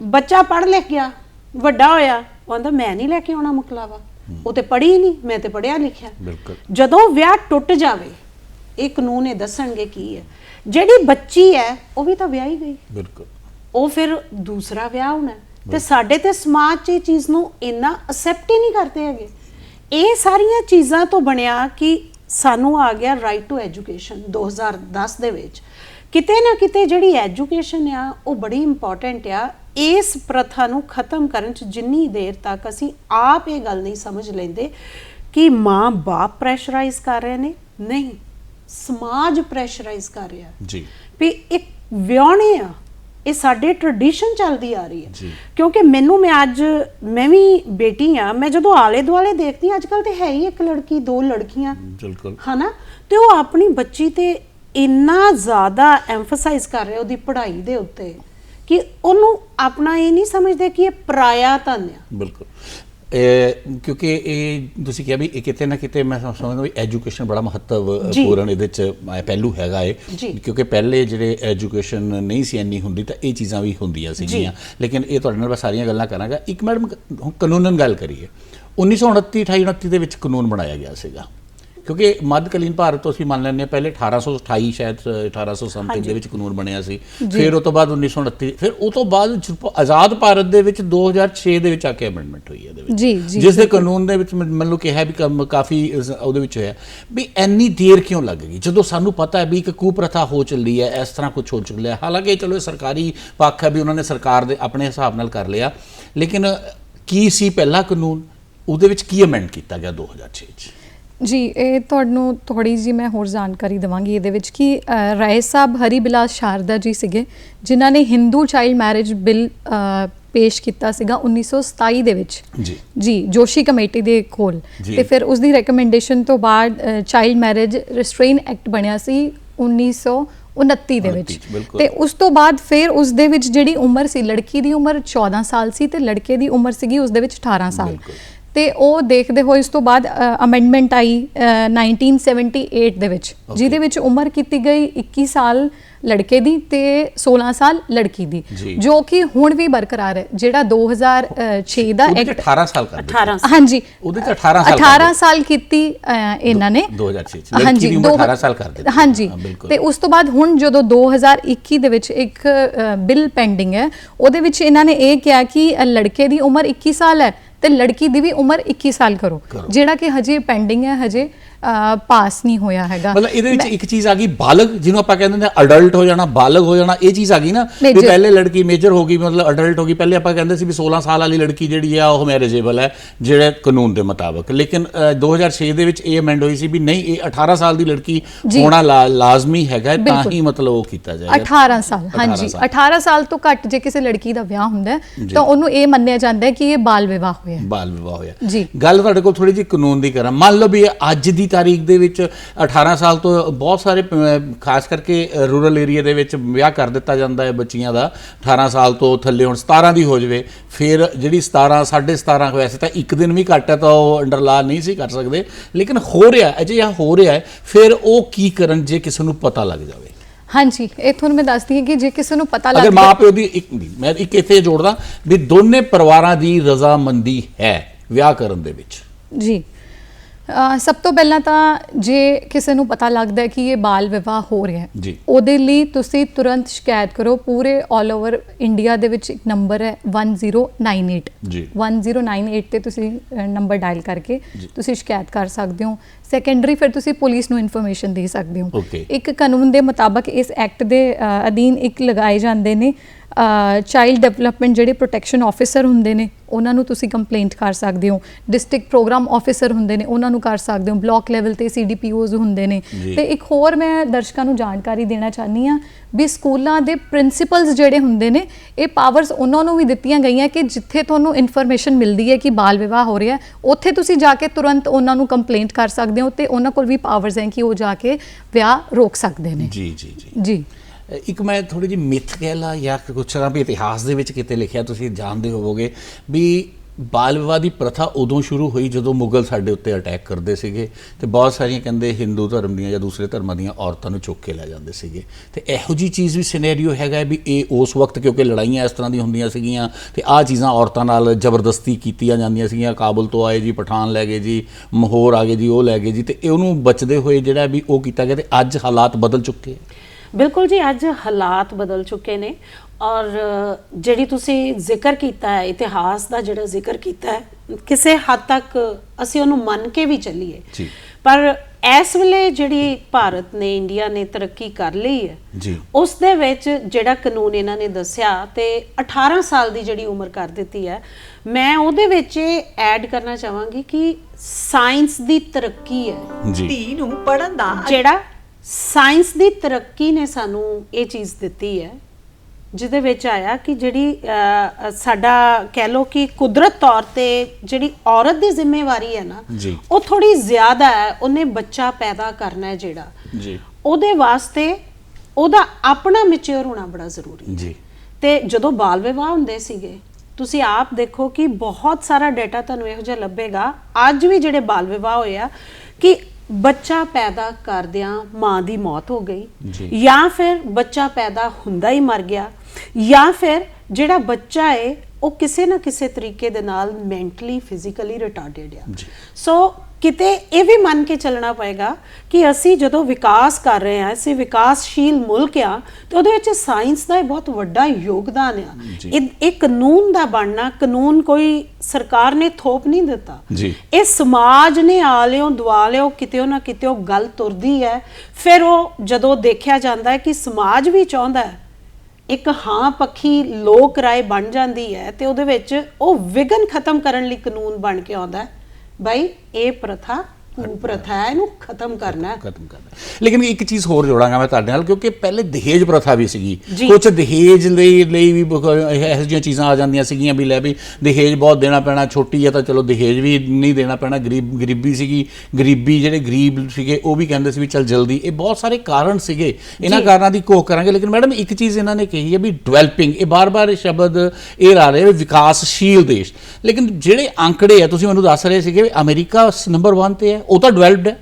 ਬੱਚਾ ਪੜ੍ਹ ਲਿਖ ਗਿਆ ਵੱਡਾ ਹੋਇਆ ਉਹ ਕਹਿੰਦਾ ਮੈਂ ਨਹੀਂ ਲੈ ਕੇ ਆਉਣਾ ਮੁਕਲਾਵਾ। ਉਹ ਤੇ ਪੜ੍ਹੀ ਨਹੀਂ ਮੈਂ ਤੇ ਪੜ੍ਹਿਆ ਲਿਖਿਆ। ਬਿਲਕੁਲ। ਜਦੋਂ ਵਿਆਹ ਟੁੱਟ ਜਾਵੇ ਇਹ ਕਾਨੂੰਨ ਇਹ ਦੱਸਣਗੇ ਕੀ ਹੈ। ਜਿਹੜੀ ਬੱਚੀ ਹੈ ਉਹ ਵੀ ਤਾਂ ਵਿਆਹੀ ਗਈ। ਬਿਲਕੁਲ। ਉਹ ਫਿਰ ਦੂਸਰਾ ਵਿਆਹ ਹੋਣਾ। ਤੇ ਸਾਡੇ ਤੇ ਸਮਾਜ 'ਚ ਇਹ ਚੀਜ਼ ਨੂੰ ਇੰਨਾ ਅਸੈਪਟ ਹੀ ਨਹੀਂ ਕਰਦੇ ਹੈਗੇ। ਇਹ ਸਾਰੀਆਂ ਚੀਜ਼ਾਂ ਤੋਂ ਬਣਿਆ ਕਿ ਸਾਨੂੰ ਆ ਗਿਆ ਰਾਈਟ ਟੂ ਐਜੂਕੇਸ਼ਨ 2010 ਦੇ ਵਿੱਚ। ਕਿਤੇ ਨਾ ਕਿਤੇ ਜਿਹੜੀ ਐਜੂਕੇਸ਼ਨ ਆ ਉਹ ਬੜੀ ਇੰਪੋਰਟੈਂਟ ਆ। ਇਸ ਪ੍ਰਥਾ ਨੂੰ ਖਤਮ ਕਰਨ 'ਚ ਜਿੰਨੀ ਦੇਰ ਤੱਕ ਅਸੀਂ ਆਪ ਇਹ ਗੱਲ ਨਹੀਂ ਸਮਝ ਲੈਂਦੇ ਕਿ ਮਾਂ ਬਾਪ ਪ੍ਰੈਸ਼ਰਾਈਜ਼ ਕਰ ਰਹੇ ਨੇ। ਨਹੀਂ। ਸਮਾਜ ਪ੍ਰੈਸ਼ਰਾਈਜ਼ ਕਰ ਰਿਹਾ ਜੀ। ਵੀ ਇੱਕ ਵਿਆਹਣੇ ਆ ਇਹ ਸਾਡੇ ਟ੍ਰੈਡੀਸ਼ਨ ਚੱਲਦੀ ਆ ਰਹੀ। ਹੈ। ਕਿਉਂਕਿ ਮੈਨੂੰ ਮੈਂ ਅੱਜ ਮੈਂ ਵੀ ਬੇਟੀ ਆ ਮੈਂ ਜਦੋਂ ਆਲੇ ਦੁਆਲੇ ਦੇਖਦੀ ਹਾਂ ਅੱਜ ਕੱਲ ਤੇ ਹੈ ਹੀ ਇੱਕ ਲੜਕੀ ਦੋ ਲੜਕੀਆਂ। ਬਿਲਕੁਲ। ਹਨਾ? ਤੇ ਉਹ ਆਪਣੀ ਬੱਚੀ ਤੇ ਇੰਨਾ ਜ਼ਿਆਦਾ ਐਮਫਸਾਈਜ਼ ਕਰ ਰਿਹਾ ਉਹਦੀ ਪੜ੍ਹਾਈ ਦੇ ਉੱਤੇ ਕਿ ਉਹਨੂੰ ਆਪਣਾ ਇਹ ਨਹੀਂ ਸਮਝਦੇ ਕਿ ਇਹ ਪਰਾਇਆ ਧਨ ਆ। ਬਿਲਕੁਲ। ਕਿਉਂਕਿ ਇਹ ਤੁਸੀਂ ਕਿਹਾ ਵੀ ਇਹ ਕਿਤੇ ਨਾ ਕਿਤੇ ਮੈਂ ਸਮ- ਸਮਝਦਾ ਵੀ ਐਜੂਕੇਸ਼ਨ ਬੜਾ ਮਹੱਤਵਪੂਰਨ ਇਹਦੇ ਚ ਪਹਿਲੂ ਹੈਗਾ ਏ। ਕਿਉਂਕਿ ਪਹਿਲੇ ਜਿਹੜੇ ਐਜੂਕੇਸ਼ਨ ਨਹੀਂ ਸੀ ਇੰਨੀ ਹੁੰਦੀ ਤਾਂ ਇਹ ਚੀਜ਼ਾਂ ਵੀ ਹੁੰਦੀਆਂ ਸੀਗੀਆਂ। ਲੇਕਿਨ ਇਹ ਤੁਹਾਡੇ ਨਾਲ ਮੈਂ ਸਾਰੀਆਂ ਗੱਲਾਂ ਕਰਾਂਗਾ। ਇੱਕ ਮੈਡਮ ਕਾਨੂੰਨਨ ਗੱਲ ਕਰੀਏ। 1929 28 29 ਦੇ ਵਿੱਚ ਕਾਨੂੰਨ ਬਣਾਇਆ ਗਿਆ ਸੀਗਾ। ਕਿਉਂਕਿ ਮੱਧਕਾਲੀਨ ਭਾਰਤ ਤੋਂ ਅਸੀਂ ਮੰਨ ਲੈਂਦੇ ਹਾਂ ਪਹਿਲੇ 1828 ਸ਼ਾਇਦ ਅ, 1800 ਸਮਥਿੰਗ ਦੇ ਵਿੱਚ ਕਾਨੂੰਨ ਬਣਿਆ ਸੀ। ਫਿਰ ਉਹ ਤੋਂ ਬਾਅਦ 1929 ਫਿਰ ਉਹ ਤੋਂ ਬਾਅਦ ਜਦੋਂ ਆਜ਼ਾਦ ਭਾਰਤ ਦੇ ਵਿੱਚ 2006 ਦੇ ਵਿੱਚ ਆ ਕੇ ਅਮੈਂਡਮੈਂਟ ਹੋਈ ਹੈ ਇਹਦੇ ਵਿੱਚ। ਜਿਸ ਦੇ ਕਾਨੂੰਨ ਦੇ ਵਿੱਚ ਮੰਨ ਲਓ ਕਿਹਾ ਵੀ ਕਾਫੀ ਉਹਦੇ ਵਿੱਚ ਹੋਇਆ। ਵੀ ਇੰਨੀ ਦੇਰ ਕਿਉਂ ਲੱਗ ਗਈ? ਜਦੋਂ ਸਾਨੂੰ ਪਤਾ ਹੈ ਵੀ ਇੱਕ ਕੁਪ੍ਰਥਾ ਹੋ ਚੱਲੀ ਹੈ ਇਸ ਤਰ੍ਹਾਂ ਕੁਝ ਹੋ ਚੁੱਕਿਆ ਹਾਲਾਂਕਿ ਚਲੋ ਇਹ ਸਰਕਾਰੀ ਪੱਖ ਹੈ ਵੀ ਉਹਨਾਂ ਨੇ ਸਰਕਾਰ ਦੇ ਆਪਣੇ ਹਿਸਾਬ ਨਾਲ ਕਰ ਲਿਆ। ਲੇਕਿਨ ਕੀ ਸੀ ਪਹਿਲਾ ਕਾਨੂੰਨ? ਉਹਦੇ ਵਿੱਚ ਕੀ ਅਮੈਂਡ ਕੀਤਾ ਗਿਆ 2006 ਚ? ਜੀ ਇਹ ਤੁਹਾਨੂੰ ਥੋੜੀ ਜੀ ਮੈਂ ਹੋਰ ਜਾਣਕਾਰੀ ਦਵਾਂਗੀ ਇਹਦੇ ਵਿੱਚ ਕਿ ਰਾਏ ਸਾਹਿਬ ਹਰੀ ਬਿਲਾਸ ਸ਼ਾਰਦਾ ਜੀ ਸੀਗੇ ਜਿਨ੍ਹਾਂ ਨੇ ਹਿੰਦੂ ਚਾਈਲਡ ਮੈਰਿਜ ਬਿੱਲ ਪੇਸ਼ ਕੀਤਾ ਸੀਗਾ 1927 ਦੇ ਵਿੱਚ ਜੀ ਜੀ ਜੋਸ਼ੀ ਕਮੇਟੀ ਦੇ ਕੋਲ। ਤੇ ਫਿਰ ਉਸ ਦੀ ਰეკਮੈਂਡੇਸ਼ਨ ਤੋਂ ਬਾਅਦ ਚਾਈਲਡ ਮੈਰਿਜ ਰਿਸਟ੍ਰੇਨ ਐਕਟ ਬਣਿਆ ਸੀ 1929 ਦੇ 29 ਵਿੱਚ ਚ, ਬਿਲਕੁਲ। ਤੇ ਉਸ ਤੋਂ ਬਾਅਦ ਫਿਰ ਉਸ ਦੇ ਵਿੱਚ ਜਿਹੜੀ ਉਮਰ ਸੀ ਲੜਕੀ ਦੀ ਉਮਰ 14 ਸਾਲ ਸੀ ਤੇ ਲੜਕੇ ਦੀ ਉਮਰ ਸੀਗੀ ਉਸ ਦੇ ਵਿੱਚ 18 ਸਾਲ। ਤੇ ਉਹ ਦੇਖਦੇ ਹੋਏ ਇਸ ਤੋਂ ਬਾਅਦ ਅਮੈਂਡਮੈਂਟ ਆਈ ਅ, 1978 ਦੇ ਵਿੱਚ ਜਿਹਦੇ ਵਿੱਚ ਉਮਰ ਕੀਤੀ ਗਈ 21 ਸਾਲ ਲੜਕੇ ਦੀ ਤੇ 16 ਸਾਲ ਲੜਕੀ ਦੀ ਜੀ। ਕਿ ਹੁਣ ਵੀ ਬਰਕਰਾਰ ਹੈ ਜਿਹੜਾ 2006 ਦਾ ਉਹਦੇ ਚ ਐਕਟ 18 ਸਾਲ ਕਰ ਦਿੱਤੇ। 18 ਹਾਂਜੀ। ਉਹਦੇ ਚ 18 ਸਾਲ ਕਰ 18 ਸਾਲ ਕੀਤੀ ਇਹਨਾਂ ਨੇ। 2006 ਚ। ਲੜਕੀ ਦੀ ਉਮਰ ਦੋ- 18 ਸਾਲ ਕਰ ਦਿੱਤੀ। ਹਾਂਜੀ। ਤੇ ਉਸ ਤੋਂ ਬਾਅਦ ਹੁਣ ਜਦੋਂ 2021 ਦੇ ਵਿੱਚ ਇੱਕ ਬਿੱਲ ਪੈਂਡਿੰਗ ਹੈ ਉਹਦੇ ਵਿੱਚ ਇਹਨਾਂ ਨੇ ਇਹ ਕਿਹਾ ਕਿ ਲੜਕੇ ਦੀ ਉਮਰ 21 ਸਾਲ ਹੈ ਤੇ ਲੜਕੀ ਦੀ ਵੀ ਉਮਰ 21 ਸਾਲ ਕਰੋ। ਜਿਹੜਾ ਕਿ ਹਜੇ ਪੈਂਡਿੰਗ ਹੈ ਹਜੇ ਪਾਸ ਨਹੀਂ ਹੋਇਆ ਹੈਗਾ ਮਤਲਬ ਇਹਦੇ ਵਿੱਚ ਇੱਕ ਚੀਜ਼ ਆ ਗਈ ਬਾਲਗ ਜਿਹਨੂੰ ਆਪਾਂ ਕਹਿੰਦੇ ਨੇ ਅਡਲਟ ਹੋ ਜਾਣਾ ਬਾਲਗ ਹੋ ਜਾਣਾ ਇਹ ਚੀਜ਼ ਆ ਗਈ ਨਾ ਵੀ। ਪਹਿਲੇ ਲੜਕੀ ਮੇਜਰ ਹੋ ਗਈ ਮਤਲਬ ਅਡਲਟ ਹੋ ਗਈ ਪਹਿਲੇ ਆਪਾਂ ਕਹਿੰਦੇ ਸੀ ਵੀ 16 ਸਾਲ ਵਾਲੀ ਲੜਕੀ ਜਿਹੜੀ ਆ ਉਹ ਮੈਰਿਜੇਬਲ ਹੈ ਜਿਹੜੇ ਕਾਨੂੰਨ ਦੇ ਮੁਤਾਬਕ ਲੇਕਿਨ ਅ, 2006 ਦੇ ਵਿੱਚ ਇਹ ਅਮੈਂਡ ਹੋਈ ਸੀ ਵੀ ਨਹੀਂ ਇਹ 18 ਸਾਲ ਦੀ ਲੜਕੀ। ਹੋਣਾ ਲਾਜ਼ਮੀ ਹੈਗਾ ਤਾਂ। ਹੀ ਮਤਲਬ ਉਹ ਕੀਤਾ ਜਾਏਗਾ 18 ਸਾਲ 18 ਹਾਂਜੀ ਸਾਲ। 18 ਸਾਲ ਤੋਂ ਘੱਟ ਜੇ ਕਿਸੇ ਲੜਕੀ ਦਾ ਵਿਆਹ ਹੁੰਦਾ ਤਾਂ ਉਹਨੂੰ ਇਹ ਮੰਨਿਆ ਜਾਂਦਾ ਹੈ ਕਿ ਇਹ ਬਾਲ ਵਿਵਾਹ ਹੋਇਆ ਹੈ। ਬਾਲ ਵਿਵਾਹ ਹੋਇਆ ਜੀ। ਗੱਲ ਤੁਹਾਡੇ ਕੋਲ ਥੋੜੀ ਜਿਹੀ ਕਾਨੂੰਨ ਦੀ ਕਰਾਂ ਮੰਨ ਲਓ ਵੀ ਅੱਜ ਦੀ ਤਾਰੀਖ ਦੇ ਵਿੱਚ 18 ਸਾਲ ਤੋਂ ਬਹੁਤ ਸਾਰੇ ਖਾਸ ਕਰਕੇ ਰੂਰਲ ਏਰੀਆ ਦੇ ਵਿੱਚ ਵਿਆਹ ਕਰ ਦਿੱਤਾ ਜਾਂਦਾ ਹੈ ਬੱਚੀਆਂ ਦਾ। 18 ਸਾਲ ਤੋਂ ਥੱਲੇ ਹੁਣ 17 ਦੀ ਹੋ ਜਾਵੇ ਫਿਰ ਜਿਹੜੀ 17 17.5 ਵੈਸੇ ਤਾਂ ਇੱਕ ਦਿਨ ਵੀ ਘੱਟ ਹੈ ਤਾਂ ਉਹ ਅੰਡਰ ਲਾ ਨਹੀਂ ਸੀ ਕਰ ਸਕਦੇ। ਲੇਕਿਨ ਹੋ ਰਿਹਾ ਅਜੇ ਆ ਹੋ ਰਿਹਾ ਹੈ ਫਿਰ ਉਹ ਕੀ ਕਰਨ ਜੇ ਕਿਸੇ ਨੂੰ ਪਤਾ ਲੱਗ ਜਾਵੇ? ਹਾਂਜੀ ਇਹ ਤੁਹਾਨੂੰ ਮੈਂ ਦੱਸਦੀ ਹਾਂ ਕਿ ਜੇ ਕਿਸੇ ਨੂੰ ਪਤਾ ਲੱਗ ਅਗਰ ਮਾਂ ਪਿਓ ਦੀ ਇੱਕ ਮੈਂ ਇੱਕ ਇੱਥੇ ਜੋੜਦਾ ਵੀ ਦੋਨੇ ਪਰਿਵਾਰਾਂ ਦੀ ਰਜ਼ਾਮੰਦੀ ਹੈ ਵਿਆਹ ਕਰਨ ਦੇ ਵਿੱਚ। ਜੀ। ਸਭ ਤੋਂ ਪਹਿਲਾਂ ਤਾਂ ਜੇ ਕਿਸੇ ਨੂੰ ਪਤਾ ਲੱਗਦਾ ਹੈ ਕਿ ਇਹ ਬਾਲ ਵਿਵਾਹ ਹੋ ਰਿਹਾ ਹੈ ਜੀ। ਉਹਦੇ ਲਈ ਤੁਸੀਂ ਤੁਰੰਤ ਸ਼ਿਕਾਇਤ ਕਰੋ ਪੂਰੇ 올 ਓਵਰ ਇੰਡੀਆ ਦੇ ਵਿੱਚ ਇੱਕ ਨੰਬਰ ਹੈ 1098 ਜੀ। 1098 ਤੇ ਤੁਸੀਂ ਨੰਬਰ ਡਾਇਲ ਕਰਕੇ ਤੁਸੀਂ ਸ਼ਿਕਾਇਤ ਕਰ ਸਕਦੇ ਹੋ ਸੈਕੰਡਰੀ ਫਿਰ ਤੁਸੀਂ ਪੁਲਿਸ ਨੂੰ ਇਨਫੋਰਮੇਸ਼ਨ ਦੇ ਸਕਦੇ ਹੋ Okay। ਇੱਕ ਕਾਨੂੰਨ ਦੇ ਮੁਤਾਬਕ ਇਸ ਐਕਟ ਦੇ ਅ, ਅਧੀਨ ਇੱਕ ਲਗਾਏ ਜਾਂਦੇ ਨੇ ਚਾਈਲਡ ਡਿਵੈਲਪਮੈਂਟ ਜਿਹੜੇ ਪ੍ਰੋਟੈਕਸ਼ਨ ਆਫੀਸਰ ਹੁੰਦੇ ਨੇ ਉਹਨਾਂ ਨੂੰ ਤੁਸੀਂ ਕੰਪਲੇਂਟ ਕਰ ਸਕਦੇ ਹੋ ਡਿਸਟ੍ਰਿਕਟ ਪ੍ਰੋਗਰਾਮ ਆਫੀਸਰ ਹੁੰਦੇ ਨੇ ਉਹਨਾਂ ਨੂੰ ਕਰ ਸਕਦੇ ਹੋ ਬਲਾਕ ਲੈਵਲ ਤੇ ਸੀਡੀਪੀਓਜ਼ ਹੁੰਦੇ ਨੇ ਜੀ। ਤੇ ਇੱਕ ਹੋਰ ਮੈਂ ਦਰਸ਼ਕਾਂ ਨੂੰ ਜਾਣਕਾਰੀ ਦੇਣਾ ਚਾਹਨੀ ਆ ਵੀ ਸਕੂਲਾਂ ਦੇ ਪ੍ਰਿੰਸੀਪਲਸ ਜਿਹੜੇ ਹੁੰਦੇ ਨੇ ਇਹ ਪਾਵਰਸ ਉਹਨਾਂ ਨੂੰ ਵੀ ਦਿੱਤੀਆਂ ਗਈਆਂ ਕਿ ਜਿੱਥੇ ਤੁਹਾਨੂੰ ਇਨਫੋਰਮੇਸ਼ਨ ਮਿਲਦੀ ਹੈ ਕਿ ਬਾਲ ਵਿਵਾਹ ਹੋ ਰਿਹਾ ਹੈ ਉੱਥੇ ਤੁਸੀਂ ਜਾ ਕੇ ਤੁਰੰਤ ਉਹਨਾਂ ਨੂੰ ਕੰਪਲੇਂਟ ਕਰ ਸਕਦੇ ਹੋ ਤੇ ਉਹਨਾਂ ਕੋਲ ਵੀ ਪਾਵਰਸ ਹੈ ਕਿ ਉਹ ਜਾ ਕੇ ਵਿਆਹ ਰੋਕ ਸਕਦੇ ਨੇ। ਜੀ ਜੀ ਜੀ। ਜੀ। ਇੱਕ ਮੈਂ ਥੋੜੀ ਜਿਹੀ ਮਿਥ ਕਹਿ ਲਾ ਜਾਂ ਕੁਛ ਤਰ੍ਹਾਂ ਵੀ ਇਤਿਹਾਸ ਦੇ ਵਿੱਚ ਕਿਤੇ ਲਿਖਿਆ ਤੁਸੀਂ ਜਾਣਦੇ ਹੋਵੋਗੇ ਵੀ ਬਾਲ ਵਿਵਾਹ ਦੀ ਪ੍ਰਥਾ ਉਦੋਂ ਸ਼ੁਰੂ ਹੋਈ ਜਦੋਂ ਮੁਗਲ ਸਾਡੇ ਉੱਤੇ ਅਟੈਕ ਕਰਦੇ ਸੀਗੇ ਤੇ ਬਹੁਤ ਸਾਰੀਆਂ ਕਹਿੰਦੇ ਹਿੰਦੂ ਧਰਮ ਦੀਆਂ ਜਾਂ ਦੂਸਰੇ ਧਰਮਾਂ ਦੀਆਂ ਔਰਤਾਂ ਨੂੰ ਚੁੱਕ ਕੇ ਲੈ ਜਾਂਦੇ ਸੀਗੇ। ਤੇ ਇਹੋ ਜੀ ਚੀਜ਼ ਵੀ ਸਿਨੈਰੀਓ ਹੈਗਾ ਵੀ ਇਹ ਉਸ ਵਕਤ ਕਿਉਂਕਿ ਲੜਾਈਆਂ ਇਸ ਤਰ੍ਹਾਂ ਦੀਆਂ ਹੁੰਦੀਆਂ ਸੀਗੀਆਂ ਤੇ ਆਹ ਚੀਜ਼ਾਂ ਔਰਤਾਂ ਨਾਲ ਜ਼ਬਰਦਸਤੀ ਕੀਤੀਆਂ ਜਾਂਦੀਆਂ ਸੀਗੀਆਂ। ਕਾਬਲ ਤੋਂ ਆਏ ਜੀ, ਪਠਾਨ ਲੈ ਗਏ ਜੀ, ਮਹੋਰ ਆ ਗਏ ਜੀ, ਉਹ ਲੈ ਗਏ ਜੀ ਤੇ ਉਹਨੂੰ ਬਚਦੇ ਹੋਏ ਜਿਹੜਾ ਵੀ ਉਹ ਕੀਤਾ ਗਿਆ ਤੇ ਅੱਜ ਹਾਲਾਤ ਬਦਲ ਚੁੱਕੇ ਬਿਲਕੁਲ ਜੀ, ਅੱਜ ਹਾਲਾਤ ਬਦਲ ਚੁੱਕੇ ਨੇ ਔਰ ਜਿਹੜੀ ਤੁਸੀਂ ਜ਼ਿਕਰ ਕੀਤਾ ਹੈ ਇਤਿਹਾਸ ਦਾ ਜਿਹੜਾ ਜ਼ਿਕਰ ਕੀਤਾ ਹੈ ਕਿਸੇ ਹੱਦ ਤੱਕ ਅਸੀਂ ਉਹਨੂੰ ਮੰਨ ਕੇ ਵੀ ਚੱਲੀਏ। ਜੀ। ਪਰ ਇਸ ਵੇਲੇ ਜਿਹੜੀ ਭਾਰਤ ਨੇ ਇੰਡੀਆ ਨੇ ਤਰੱਕੀ ਕਰ ਲਈ ਹੈ ਜੀ। ਉਸ ਦੇ ਵਿੱਚ ਜਿਹੜਾ ਕਾਨੂੰਨ ਇਹਨਾਂ ਨੇ ਦੱਸਿਆ ਤੇ 18 ਸਾਲ ਦੀ ਜਿਹੜੀ ਉਮਰ ਕਰ ਦਿੱਤੀ ਹੈ ਮੈਂ ਉਹਦੇ ਵਿੱਚ ਇਹ ਐਡ ਕਰਨਾ ਚਾਹਾਂਗੀ ਕਿ ਸਾਇੰਸ ਦੀ ਤਰੱਕੀ ਹੈ। ਜੀ। ਧੀ ਨੂੰ ਪੜਨ ਦਾ ਜਿਹੜਾ ਸਾਇੰਸ ਦੀ ਤਰੱਕੀ ਨੇ ਸਾਨੂੰ ਇਹ ਚੀਜ਼ ਦਿੱਤੀ ਹੈ ਜਿਹਦੇ ਵਿੱਚ ਆਇਆ ਕਿ ਜਿਹੜੀ ਸਾਡਾ ਕਹਿ ਲੋ ਕਿ ਕੁਦਰਤ ਤੌਰ ਤੇ ਜਿਹੜੀ ਔਰਤ ਦੀ ਜ਼ਿੰਮੇਵਾਰੀ ਹੈ ਨਾ। ਉਹ ਥੋੜੀ ਜ਼ਿਆਦਾ ਹੈ ਉਹਨੇ ਬੱਚਾ ਪੈਦਾ ਕਰਨਾ ਹੈ ਜਿਹੜਾ। ਜੀ। ਉਹਦੇ ਵਾਸਤੇ ਉਹਦਾ ਆਪਣਾ ਮੈਚੁਰ ਹੋਣਾ ਬੜਾ ਜ਼ਰੂਰੀ ਹੈ। ਜੀ। ਤੇ ਜਦੋਂ ਬਾਲ ਵਿਵਾਹ ਹੁੰਦੇ ਸੀਗੇ ਤੁਸੀਂ ਆਪ ਦੇਖੋ ਕਿ ਬਹੁਤ ਸਾਰਾ ਡਾਟਾ ਤੁਹਾਨੂੰ ਇਹੋ ਜਿਹਾ ਲੱਭੇਗਾ। ਅੱਜ ਵੀ ਜਿਹੜੇ ਬਾਲ ਵਿਵਾਹ ਹੋਏ ਆ ਕਿ ਬੱਚਾ ਪੈਦਾ ਕਰਦਿਆਂ ਮਾਂ ਦੀ ਮੌਤ ਹੋ ਗਈ ਜੀ। ਫਿਰ ਬੱਚਾ ਪੈਦਾ ਹੁੰਦਾ ਹੀ ਮਰ ਗਿਆ ਜਾਂ ਫਿਰ ਜਿਹੜਾ ਬੱਚਾ ਹੈ ਉਹ ਕਿਸੇ ਨਾ ਕਿਸੇ ਤਰੀਕੇ ਦੇ ਨਾਲ ਮੈਂਟਲੀ ਫਿਜ਼ੀਕਲੀ ਰਿਟਾਰਡਡ ਆ। ਸੋ ਕਿਤੇ ਇਹ ਵੀ ਮੰਨ ਕੇ ਚੱਲਣਾ ਪਏਗਾ ਕਿ ਅਸੀਂ ਜਦੋਂ ਵਿਕਾਸ ਕਰ ਰਹੇ ਹਾਂ ਅਸੀਂ ਵਿਕਾਸਸ਼ੀਲ ਮੁਲਕ ਆ ਤੇ ਉਹਦੇ ਵਿੱਚ ਸਾਇੰਸ ਦਾ ਬਹੁਤ ਵੱਡਾ ਯੋਗਦਾਨ ਆ। ਇਹ ਕਾਨੂੰਨ ਦਾ ਬਣਨਾ ਕਾਨੂੰਨ ਕੋਈ ਸਰਕਾਰ ਨੇ ਥੋਪ ਨਹੀਂ ਦਿੱਤਾ। ਇਹ ਸਮਾਜ ਨੇ ਆਲਿਓ ਦੁਆਲਿਓ ਕਿਤੇ ਨਾ ਕਿਤੇ ਉਹ ਗੱਲ ਤੁਰਦੀ ਹੈ ਫਿਰ ਉਹ ਜਦੋਂ ਦੇਖਿਆ ਜਾਂਦਾ ਹੈ ਕਿ ਸਮਾਜ ਵੀ ਚਾਹੁੰਦਾ ਹੈ ਇੱਕ ਹਾਂ ਪੱਖੀ ਲੋਕ ਰਾਏ ਬਣ ਜਾਂਦੀ ਹੈ ਤੇ ਉਹਦੇ ਵਿੱਚ ਉਹ ਵਿਗਨ ਖਤਮ ਕਰਨ ਲਈ ਕਾਨੂੰਨ ਬਣ ਕੇ ਆਉਂਦਾ ਹੈ ਭਾਈ ਇਹ ਪ੍ਰਥਾ ਕੁ ਪ੍ਰਥਾ ਹੈ ਇਹਨੂੰ ਖਤਮ ਕਰਨਾ ਹੈ। ਖਤਮ ਕਰਨਾ ਲੇਕਿਨ ਇੱਕ ਚੀਜ਼ ਹੋਰ ਜੋੜਾਂਗਾ ਮੈਂ ਤੁਹਾਡੇ ਨਾਲ ਕਿਉਂਕਿ ਪਹਿਲੇ ਦਹੇਜ ਪ੍ਰਥਾ ਵੀ ਸੀਗੀ। ਕੁਝ ਦਹੇਜ ਲਈ ਲਈ ਵੀ ਇਹੋ ਜਿਹੀਆਂ ਚੀਜ਼ਾਂ ਆ ਜਾਂਦੀਆਂ ਸੀਗੀਆਂ ਵੀ ਲੈ ਵੀ ਦਹੇਜ ਬਹੁਤ ਦੇਣਾ ਪੈਣਾ ਛੋਟੀ ਹੈ ਤਾਂ ਚਲੋ ਦਹੇਜ ਵੀ ਨਹੀਂ ਦੇਣਾ ਪੈਣਾ ਗਰੀਬ ਗਰੀਬੀ ਸੀਗੀ ਗਰੀਬੀ ਜਿਹੜੇ ਗਰੀਬ ਸੀਗੇ ਉਹ ਵੀ ਕਹਿੰਦੇ ਸੀ ਵੀ ਚਲ ਜਲਦੀ। ਇਹ ਬਹੁਤ ਸਾਰੇ ਕਾਰਨ ਸੀਗੇ। ਇਹਨਾਂ ਕਾਰਨਾਂ ਦੀ ਕੋਖ ਕਰਾਂਗੇ ਲੇਕਿਨ ਮੈਡਮ ਇੱਕ ਚੀਜ਼ ਇਹਨਾਂ ਨੇ ਕਹੀ ਹੈ ਵੀ ਡਿਵੈਲਪਿੰਗ ਇਹ ਬਾਰ-ਬਾਰ ਇਹ ਸ਼ਬਦ ਇਹ ਆ ਰਿਹਾ ਵਿਕਾਸਸ਼ੀਲ ਦੇਸ਼। ਲੇਕਿਨ ਜਿਹੜੇ ਅੰਕੜੇ ਆ ਤੁਸੀਂ ਮੈਨੂੰ ਦੱਸ ਰਹੇ ਸੀਗੇ ਅਮਰੀਕਾ ਨੰਬਰ 1 ਤੇ ਹੈ ਉਹ ਤਾਂ ਡਿਵੈਲਪਡ ਹੈ।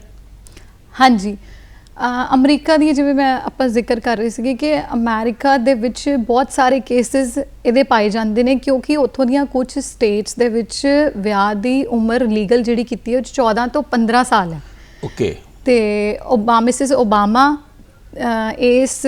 ਹਾਂਜੀ। ਅ, ਅਮਰੀਕਾ ਦੀ ਜਿਵੇਂ ਮੈਂ ਆਪਾਂ ਜ਼ਿਕਰ ਕਰ ਰਹੀ ਸੀਗੀ ਕਿ ਅਮਰੀਕਾ ਦੇ ਵਿੱਚ ਬਹੁਤ ਸਾਰੇ ਕੇਸਿਸ ਇਹਦੇ ਪਾਏ ਜਾਂਦੇ ਨੇ ਕਿਉਂਕਿ ਉੱਥੋਂ ਦੀਆਂ ਕੁਝ ਸਟੇਟਸ ਦੇ ਵਿੱਚ ਵਿਆਹ ਦੀ ਉਮਰ ਲੀਗਲ ਜਿਹੜੀ ਕੀਤੀ ਹੈ ਉਹ 'ਚ 14 ਤੋਂ 15 ਸਾਲ ਹੈ। ਓਕੇ ਤੇ ਓਬਾਮਾ ਮਿਸਿਸ ਓਬਾਮਾ ਅ, ਇਸ